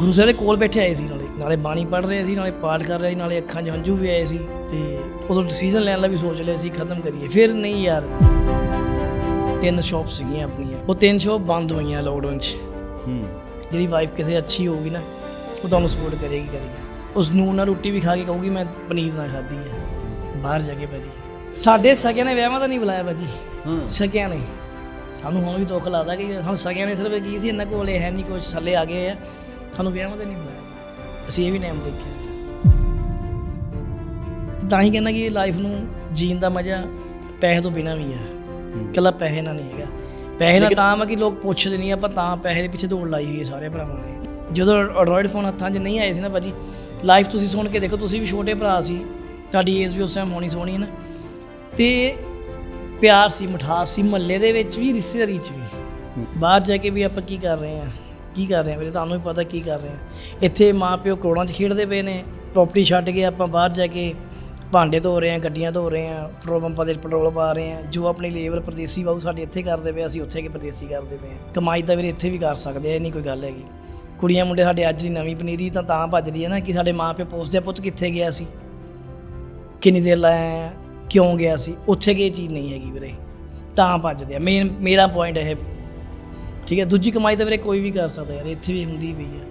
ਗੁਰੂ ਸਾਹਿਬ ਦੇ ਕੋਲ ਬੈਠੇ ਆਏ ਸੀ ਨਾਲੇ ਨਾਲੇ ਬਾਣੀ ਪੜ੍ਹ ਰਹੇ ਸੀ ਨਾਲੇ ਪਾਠ ਕਰ ਰਹੇ ਸੀ ਨਾਲੇ ਅੱਖਾਂ 'ਚ ਹੰਝੂ ਵੀ ਆਏ ਸੀ ਤੇ ਉਦੋਂ ਡਿਸੀਜਨ ਲੈਣ ਦਾ ਵੀ ਸੋਚ ਲਿਆ ਸੀ ਖਤਮ ਕਰੀਏ। ਫਿਰ ਨਹੀਂ ਯਾਰ ਤਿੰਨ ਸ਼ਾਪ ਸੀਗੀਆਂ ਆਪਣੀਆਂ। ਉਹ ਤਿੰਨ ਸ਼ਾਪ ਬੰਦ ਹੋਈਆਂ ਲੋਕਡਾਊਨ 'ਚ। ਹੂੰ। ਜਿਹੜੀ ਵਾਈਫ ਕਿਸੇ ਅੱਛੀ ਹੋਊਗੀ ਨਾ ਉਹ ਤੁਹਾਨੂੰ ਸਪੋਰਟ ਕਰੇਗੀ ਕਰੇਗੀ। ਉਸ ਨੂੰ ਨਾ ਰੋਟੀ ਵੀ ਖਾ ਕੇ ਕਹੂਗੀ ਮੈਂ ਪਨੀਰ ਨਾ ਖਾਧੀ ਹੈ। ਬਾਹਰ ਜਾ ਕੇ ਭਾਜੀ। ਸਾਡੇ ਸਕਿਆਂ ਨੇ ਵਿਆਹਾਂ ਦਾ ਨਹੀਂ ਬੁਲਾਇਆ ਭਾਜੀ। ਹਾਂ। ਸਕਿਆਂ ਨੇ। ਸਾਨੂੰ ਹੁਣ ਵੀ ਦੁੱਖ ਲੱਗਦਾ ਕਿ ਹੁਣ ਸਕਿਆਂ ਨੇ ਸਿਰਫ ਕੀ ਸੀ ਇਹਨਾਂ ਕੋਲ ਹੈ ਨਹੀਂ ਕੁਝ ਥੱਲੇ ਆ ਗਏ ਆ। ਸਾਨੂੰ ਵਿਆਹਾਂ ਦਾ ਨਹੀਂ ਬੁਲਾਇਆ ਅਸੀਂ ਇਹ ਵੀ ਨੇਮ ਦੇਖਿਆ ਤਾਂ ਹੀ ਕਹਿੰਦਾ ਕਿ ਲਾਈਫ ਨੂੰ ਜੀਣ ਦਾ ਮਜ਼ਾ ਪੈਸੇ ਤੋਂ ਬਿਨਾ ਵੀ ਹੈ ਇਕੱਲਾ ਪੈਸੇ ਨਾਲ ਨਹੀਂ ਹੈਗਾ ਪੈਸੇ ਨਾਲ ਤਾਂ ਵਾ ਕਿ ਲੋਕ ਪੁੱਛਦੇ ਨਹੀਂ ਆਪਾਂ ਤਾਂ ਪੈਸੇ ਦੇ ਪਿੱਛੇ ਦੌੜ ਲਾਈ ਹੋਈ ਹੈ ਸਾਰੇ ਭਰਾਵਾਂ ਨੇ ਜਦੋਂ ਐਂਡਰੋਇਡ ਫੋਨ ਹੱਥਾਂ 'ਚ ਨਹੀਂ ਆਏ ਸੀ ਨਾ ਭਾਜੀ ਲਾਈਫ ਤੁਸੀਂ ਸੁਣ ਕੇ ਦੇਖੋ ਤੁਸੀਂ ਵੀ ਛੋਟੇ ਭਰਾ ਸੀ ਤੁਹਾਡੀ ਏਜ ਵੀ ਉਸ ਟਾਈਮ ਹੋਣੀ ਸੋਹਣੀ ਹੈ ਨਾ ਤੇ ਪਿਆਰ ਸੀ ਮਿਠਾਸ ਸੀ ਮਹੱਲੇ ਦੇ ਵਿੱਚ ਵੀ ਰਿਸ਼ਤੇਦਾਰੀ 'ਚ ਵੀ ਬਾਹਰ ਜਾ ਕੇ ਵੀ ਆਪਾਂ ਕੀ ਕਰ ਰਹੇ ਹਾਂ ਕੀ ਕਰ ਰਹੇ ਹਾਂ ਵੀਰੇ? ਤੁਹਾਨੂੰ ਵੀ ਪਤਾ ਕੀ ਕਰ ਰਹੇ ਹਾਂ ਇੱਥੇ ਮਾਂ ਪਿਓ ਕਰੋੜਾਂ 'ਚ ਖੇਡਦੇ ਪਏ ਨੇ। ਪ੍ਰਾਪਰਟੀ ਛੱਡ ਕੇ ਆਪਾਂ ਬਾਹਰ ਜਾ ਕੇ ਭਾਂਡੇ ਧੋ ਰਹੇ ਹਾਂ ਗੱਡੀਆਂ ਧੋ ਰਹੇ ਹਾਂ ਪੈਟਰੋਲ ਪੰਪਾਂ ਦੇ ਪੈਟਰੋਲ ਪਾ ਰਹੇ ਹਾਂ ਜੋ ਆਪਣੀ ਲੇਬਰ ਪ੍ਰਦੇਸੀ ਬਾਹੂ ਸਾਡੇ ਇੱਥੇ ਕਰਦੇ ਪਏ ਅਸੀਂ ਉੱਥੇ ਕੇ ਪ੍ਰਦੇਸੀ ਕਰਦੇ ਪਏ ਹਾਂ ਕਮਾਈ ਤਾਂ ਵੀਰੇ ਇੱਥੇ ਵੀ ਕਰ ਸਕਦੇ ਆ ਇਹ ਨਹੀਂ ਕੋਈ ਗੱਲ ਹੈਗੀ। ਕੁੜੀਆਂ ਮੁੰਡੇ ਸਾਡੇ ਅੱਜ ਦੀ ਨਵੀਂ ਪਨੀਰੀ ਤਾਂ ਤਾਂ ਭੱਜਦੀ ਹੈ ਨਾ ਕਿ ਸਾਡੇ ਮਾਂ ਪਿਓ ਪੁੱਛਦੇ ਆ, ਪੁੱਤ ਕਿੱਥੇ ਗਿਆ ਸੀ? ਕਿੰਨੀ ਦੇਰ ਲਾਇਆ ਕਿਉਂ ਗਿਆ ਸੀ? ਉੱਥੇ ਕੀ ਇਹ ਚੀਜ਼ ਨਹੀਂ ਹੈਗੀ ਵੀਰੇ। ਤਾਂ ਭੱਜਦੇ ਆ। ਮੇਨ ਮੇਰਾ ਪੁਆਇੰਟ ਇਹ ਠੀਕ ਹੈ ਦੂਜੀ ਕਮਾਈ ਤਾਂ ਵੀਰੇ ਕੋਈ ਵੀ ਕਰ ਸਕਦਾ ਯਾਰ ਇੱਥੇ ਵੀ ਹੁੰਦੀ ਪਈ ਹੈ।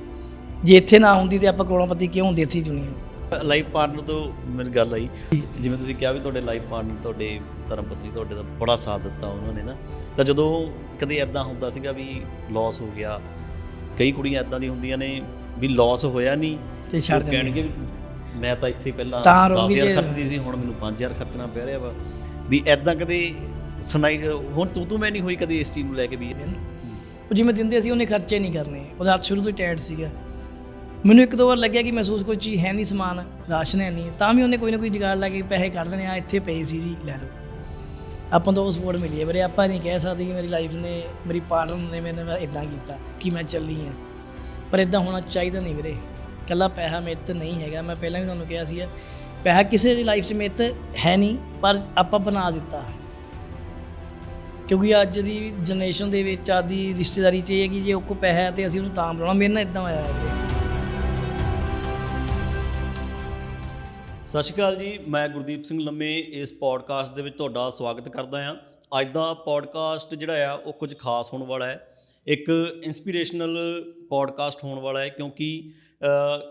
ਜੇ ਇੱਥੇ ਨਾ ਹੁੰਦੀ ਤੇ ਆਪਾਂ ਕਰੋੜਾਪਤੀ ਕਿਉਂ ਹੁੰਦੇ ਇੱਥੇ ਦੁਨੀਆ? ਲਾਈਫ ਪਾਰਟਨਰ ਤੋਂ ਮੇਰੀ ਗੱਲ ਆਈ। ਜਿਵੇਂ ਤੁਸੀਂ ਕਿਹਾ ਵੀ ਤੁਹਾਡੇ ਲਾਈਫ ਪਾਰਟਨਰ ਤੁਹਾਡੇ ਧਰਮ ਪਤਨੀ ਤੁਹਾਡੇ ਦਾ ਬੜਾ ਸਾਥ ਦਿੱਤਾ ਉਹਨਾਂ ਨੇ ਨਾ। ਤਾਂ ਜਦੋਂ ਕਦੇ ਐਦਾਂ ਹੁੰਦਾ ਸੀਗਾ ਵੀ ਲਾਸ ਹੋ ਗਿਆ ਕਈ ਕੁੜੀਆਂ ਐਦਾਂ ਦੀ ਹੁੰਦੀਆਂ ਨੇ ਵੀ ਲਾਸ ਹੋਇਆ ਨਹੀਂ ਤੇ ਛੱਡ। ਕਹਿਣਗੇ ਵੀ ਮੈਂ ਤਾਂ ਇੱਥੇ ਪਹਿਲਾਂ ਤਾਂ ਰੋਂਗੀ 10000 ਜੇ- ਖਰਚਦੀ ਸੀ ਹੁਣ ਮੈਨੂੰ 5000 ਖਰਚਣਾ ਪੈ ਰਿਹਾ ਵਾ। ਵੀ ਐਦਾਂ ਕਦੇ ਸੁਣਾਈ ਹੁਣ ਤੂੰ ਤੂੰ ਮੈਂ ਨਹੀਂ ਹੋਈ ਕਦੇ ਇਸ ਚੀਜ਼ ਨੂੰ ਲੈ ਕੇ ਵੀ। ਉਹ ਜਿਵੇਂ ਦਿੰਦੇ ਸੀ ਉਹਨੇ ਖਰਚੇ ਨਹੀਂ ਕਰਨੇ। ਉਹਦਾ ਹੱਥ ਸ਼ੁਰੂ ਤੋਂ ਹੀ ਟਾਈਟ ਸੀਗਾ। ਮੈਨੂੰ ਇੱਕ ਦੋ ਵਾਰ ਲੱਗਿਆ ਕਿ ਮਹਿਸੂਸ ਕੋਈ ਚੀਜ਼ ਹੈ ਨਹੀਂ, ਸਮਾਨ ਰਾਸ਼ਨ ਹੈ ਨਹੀਂ। ਤਾਂ ਵੀ ਉਹਨੇ ਕੋਈ ਨਾ ਕੋਈ ਜੁਗਾੜ ਲਾ ਕੇ ਪੈਸੇ ਕੱਢ ਲੈਣੇ ਆ, ਇੱਥੇ ਪਏ ਸੀ ਜੀ, ਲੈ ਲਓ। ਆਪਾਂ ਤੋਂ ਉਹ ਸਪੋਰਟ ਮਿਲੀ ਹੈ। ਵੀਰੇ, ਆਪਾਂ ਨਹੀਂ ਕਹਿ ਸਕਦੇ ਕਿ ਮੇਰੀ ਲਾਈਫ ਨੇ, ਮੇਰੀ ਪਾਰਟਨਰ ਨੇ ਮੇਰੇ ਨਾਲ ਇਦਾਂ ਕੀਤਾ ਕਿ ਮੈਂ ਚੱਲੀ ਹਾਂ। ਪਰ ਇਦਾਂ ਹੋਣਾ ਚਾਹੀਦਾ ਨਹੀਂ ਵੀਰੇ। ਕੱਲਾ ਪੈਸਾ ਮੇਰੇ ਤੇ ਨਹੀਂ ਹੈਗਾ। ਮੈਂ ਪਹਿਲਾਂ ਵੀ ਤੁਹਾਨੂੰ ਕਿਹਾ ਸੀ ਪੈਸਾ ਕਿਸੇ ਦੀ ਲਾਈਫ 'ਚ ਮੇਰੇ ਤੇ ਹੈ ਨਹੀਂ, ਪਰ ਆਪਾਂ ਬਣਾ ਦਿੱਤਾ। ਕਿਉਂਕਿ ਅੱਜ ਦੀ ਜਨਰੇਸ਼ਨ ਦੇ ਵਿੱਚ ਆਦੀ ਰਿਸ਼ਤੇਦਾਰੀ 'ਚ ਇਹ ਹੈ ਕਿ ਜੇ ਉਹ ਕੋ ਪੈਸਾ ਹੈ ਤੇ ਅਸੀਂ ਉਹਨੂੰ ਤਾਂ ਬੁਲਾਉਣਾ। ਮੇਰੇ ਨਾਲ ਇਦਾਂ ਹੋਇਆ ਹੈ। ਸਤਿ ਸ਼੍ਰੀ ਅਕਾਲ ਜੀ, ਮੈਂ ਗੁਰਦੀਪ ਸਿੰਘ ਲੰਮੇ ਇਸ ਪੋਡਕਾਸਟ ਦੇ ਵਿੱਚ ਤੁਹਾਡਾ ਸਵਾਗਤ ਕਰਦਾ ਹਾਂ। ਅੱਜ ਦਾ ਪੋਡਕਾਸਟ ਜਿਹੜਾ ਆ, ਉਹ ਕੁਝ ਖਾਸ ਹੋਣ ਵਾਲਾ ਹੈ। ਇੱਕ ਇਨਸਪੀਰੇਸ਼ਨਲ ਪੋਡਕਾਸਟ ਹੋਣ ਵਾਲਾ ਹੈ ਕਿਉਂਕਿ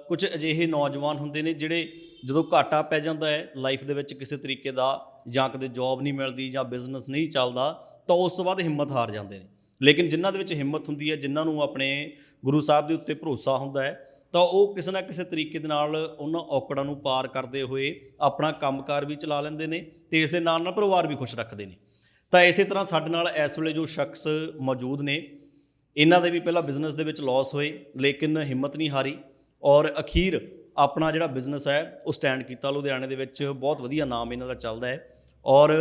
ਕੁਝ ਅਜਿਹੇ ਨੌਜਵਾਨ ਹੁੰਦੇ ਨੇ ਜਿਹੜੇ ਜਦੋਂ ਘਾਟਾ ਪੈ ਜਾਂਦਾ ਹੈ ਲਾਈਫ ਦੇ ਵਿੱਚ ਕਿਸੇ ਤਰੀਕੇ ਦਾ ਜਾਂ ਕਦੇ ਜੌਬ ਨਹੀਂ ਮਿਲਦੀ ਜਾਂ ਬਿਜ਼ਨਸ ਨਹੀਂ ਚੱਲਦਾ ਤਾਂ ਉਸ ਤੋਂ ਬਾਅਦ ਹਿੰਮਤ ਹਾਰ ਜਾਂਦੇ ਨੇ। ਲੇਕਿਨ ਜਿਨ੍ਹਾਂ ਦੇ ਵਿੱਚ ਹਿੰਮਤ ਹੁੰਦੀ ਹੈ, ਜਿਨ੍ਹਾਂ ਨੂੰ ਆਪਣੇ ਗੁਰੂ ਸਾਹਿਬ ਦੇ ਉੱਤੇ ਭਰੋਸਾ ਹੁੰਦਾ ਹੈ, ਤਾਂ ਉਹ ਕਿਸੇ ਨਾ ਕਿਸੇ ਤਰੀਕੇ ਦੇ ਨਾਲ ਉਹਨਾਂ ਔਕੜਾਂ ਨੂੰ ਪਾਰ ਕਰਦੇ ਹੋਏ ਆਪਣਾ ਕੰਮਕਾਰ ਵੀ ਚਲਾ ਲੈਂਦੇ ਨੇ ਤੇ ਇਸ ਦੇ ਨਾਲ ਨਾਲ ਪਰਿਵਾਰ ਵੀ ਖੁਸ਼ ਰੱਖਦੇ ਨੇ। ਤਾਂ ਇਸੇ ਤਰ੍ਹਾਂ ਸਾਡੇ ਨਾਲ ਇਸ ਵੇਲੇ ਜੋ ਸ਼ਖਸ ਮੌਜੂਦ ਨੇ, ਇਹਨਾਂ ਦੇ ਵੀ ਪਹਿਲਾਂ ਬਿਜ਼ਨਸ ਦੇ ਵਿੱਚ ਲਾਸ ਹੋਏ, ਲੇਕਿਨ ਹਿੰਮਤ ਨਹੀਂ ਹਾਰੀ ਔਰ ਅਖੀਰ ਆਪਣਾ ਜਿਹੜਾ ਬਿਜ਼ਨਸ ਹੈ, ਉਹ ਸਟੈਂਡ ਕੀਤਾ। ਲੁਧਿਆਣੇ ਦੇ ਵਿੱਚ ਬਹੁਤ ਵਧੀਆ ਨਾਮ ਇਹਨਾਂ ਦਾ ਚੱਲਦਾ ਹੈ ਔਰ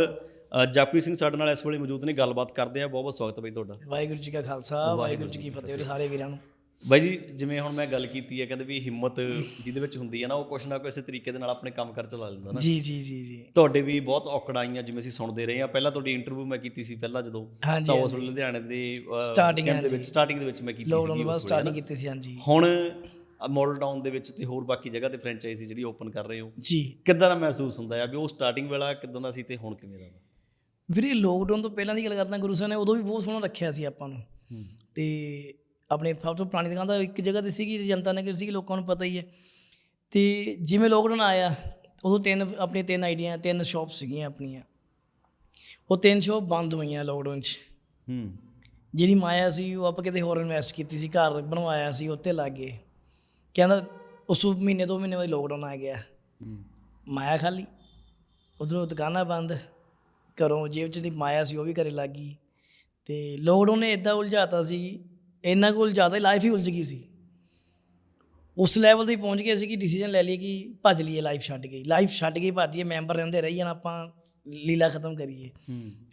ਅ, ਜਪ੍ਰੀਤ ਸਿੰਘ ਸਾਡੇ ਨਾਲ ਇਸ ਵੇਲੇ ਮੌਜੂਦ ਨੇ ਗੱਲਬਾਤ ਕਰਦੇ ਆ ਬਹੁਤ ਬਹੁਤ ਸਵਾਗਤ ਹੈ ਬਈ ਤੁਹਾਡਾ। ਵਾਹਿਗੁਰੂ ਜੀ ਕਾ ਖਾਲਸਾ ਵਾਹਿਗੁਰੂ ਜੀ ਕੀ ਫਤਿਹ ਵੀਰੇ ਸਾਰੇ ਵੀਰਾਂ ਨੂੰ। ਬਾਈ ਜੀ ਜਿਵੇਂ ਹੁਣ ਮੈਂ ਗੱਲ ਕੀਤੀ ਹੈ ਕਹਿੰਦੇ ਵੀ ਹਿੰਮਤ ਜਿਹਦੇ ਵਿੱਚ ਹੁੰਦੀ ਹੈ ਨਾ ਉਹ ਕੁਛ ਨਾ ਕਿਸੇ ਤਰੀਕੇ ਦੇ ਨਾਲ ਆਪਣੇ ਕੰਮ ਕਰ ਚਲਾ ਲੈਂਦਾ ਨਾ। ਜੀ ਜੀ ਜੀ ਜੀ। ਤੁਹਾਡੇ ਵੀ ਬਹੁਤ ਔਕੜਾਂ ਆਈਆਂ ਜਿਵੇਂ ਅਸੀਂ ਸੁਣਦੇ ਰਹੇ ਹਾਂ। ਪਹਿਲਾਂ ਤੁਹਾਡੀ ਇੰਟਰਵਿਊ ਮੈਂ ਕੀਤੀ ਸੀ ਪਹਿਲਾਂ ਜਦੋਂ ਤਾਂ ਉਸ ਵੇਲੇ ਲੁਧਿਆਣੇ ਦੇ camp ਦੇ। ਵਿੱਚ ਸਟਾਰਟਿੰਗ ਦੇ ਵਿੱਚ ਮੈਂ ਕੀਤੀ ਲੋਕਡਾਊਨ ਸੀ ਬਾਅਦ ਸਟਾਰਟਿੰਗ ਕੀਤੀ ਸੀ ਹਾਂਜੀ। ਹੁਣ ਮਾਡਲ ਟਾਊਨ ਦੇ ਵਿੱਚ ਤੇ ਹੋਰ ਬਾਕੀ ਜਗ੍ਹਾ ਤੇ ਫਰੈਂਚਾਈਜ਼ੀ ਜਿਹੜੀ ਓਪਨ ਕਰ ਰਹੇ ਹੋ। ਜੀ। ਕਿੱਦਾਂ ਦਾ ਮਹਿਸੂਸ ਹੁੰਦਾ ਹੈ ਵੀ ਉਹ ਸਟਾਰਟਿੰਗ ਵੇਲਾ ਕਿੱਦਾਂ ਦਾ ਸੀ ਤੇ ਹੁਣ ਕਿਵੇਂ ਦਾ? ਵੀਰੇ ਲੋਕਡਾਊਨ ਤੋਂ ਪਹਿਲਾਂ ਦੀ ਗੱਲ ਕਰਦਾ ਗੁਰੂ ਸਾਹਿਬ ਨੇ ਉਦੋਂ ਵੀ ਬਹੁਤ ਸੋਹਣਾ ਰੱਖਿਆ ਸੀ ਆਪਾਂ ਨੂੰ। ਤੇ ਆਪਣੇ ਸਭ ਤੋਂ ਪੁਰਾਣੀ ਦੁਕਾਨ ਤਾਂ ਇੱਕ ਜਗ੍ਹਾ ਤੇ ਸੀਗੀ ਜਨਤਾ ਨਗਰ ਸੀਗੀ ਲੋਕਾਂ ਨੂੰ ਪਤਾ ਹੀ ਹੈ। ਤੇ ਜਿਵੇਂ ਲੋਕਡਾਊਨ ਆਇਆ ਉਦੋਂ ਤਿੰਨ ਆਪਣੀਆਂ ਤਿੰਨ ਆਈਡੀਆਂ ਤਿੰਨ ਸ਼ਾਪ ਸੀਗੀਆਂ ਆਪਣੀਆਂ। ਉਹ ਤਿੰਨ ਸ਼ਾਪ ਬੰਦ ਹੋਈਆਂ ਲੋਕਡਾਊਨ 'ਚ। ਹੂੰ। ਜਿਹੜੀ ਮਾਇਆ ਸੀ ਉਹ ਆਪਾਂ ਕਿਤੇ ਹੋਰ ਇਨਵੈਸਟ ਕੀਤੀ ਸੀ ਘਰ ਬਣਵਾਇਆ ਸੀ ਉੱਤੇ ਲੱਗ ਗਏ। ਕਹਿੰਦਾ ਉਸ ਮਹੀਨੇ ਦੋ ਮਹੀਨੇ ਬਾਅਦ ਲੋਕਡਾਊਨ ਆ ਗਿਆ। ਹੂੰ। ਮਾਇਆ ਖਾਲੀ। ਉਧਰੋਂ ਦੁਕਾਨਾਂ ਬੰਦ। ਘਰੋਂ ਜੇਬ 'ਚ ਦੀ ਮਾਇਆ ਸੀ ਉਹ ਵੀ ਘਰੇ ਲੱਗ ਗਈ। ਤੇ ਲੋਕਡਾਊਨ ਨੇ ਇਦਾਂ ਉਲਝਾਤਾ ਸੀ ਇੰਨਾ ਕੁ ਉਲਝਾਤਾ ਲਾਈਫ ਹੀ ਉਲਝ ਗਈ ਸੀ। ਉਸ ਲੈਵਲ ਤੇ ਪਹੁੰਚ ਗਏ ਸੀ ਕਿ ਡਿਸੀਜਨ ਲੈ ਲਈਏ ਕਿ ਭੱਜ ਲਈਏ ਲਾਈਫ ਛੱਡ ਗਈ ਲਾਈਫ ਛੱਡ ਗਈ ਭੱਜੀਏ ਮੈਂਬਰ ਰਹਿੰਦੇ ਰਹੀ ਜਾਣ ਆਪਾਂ ਲੀਲਾ ਖਤਮ ਕਰੀਏ।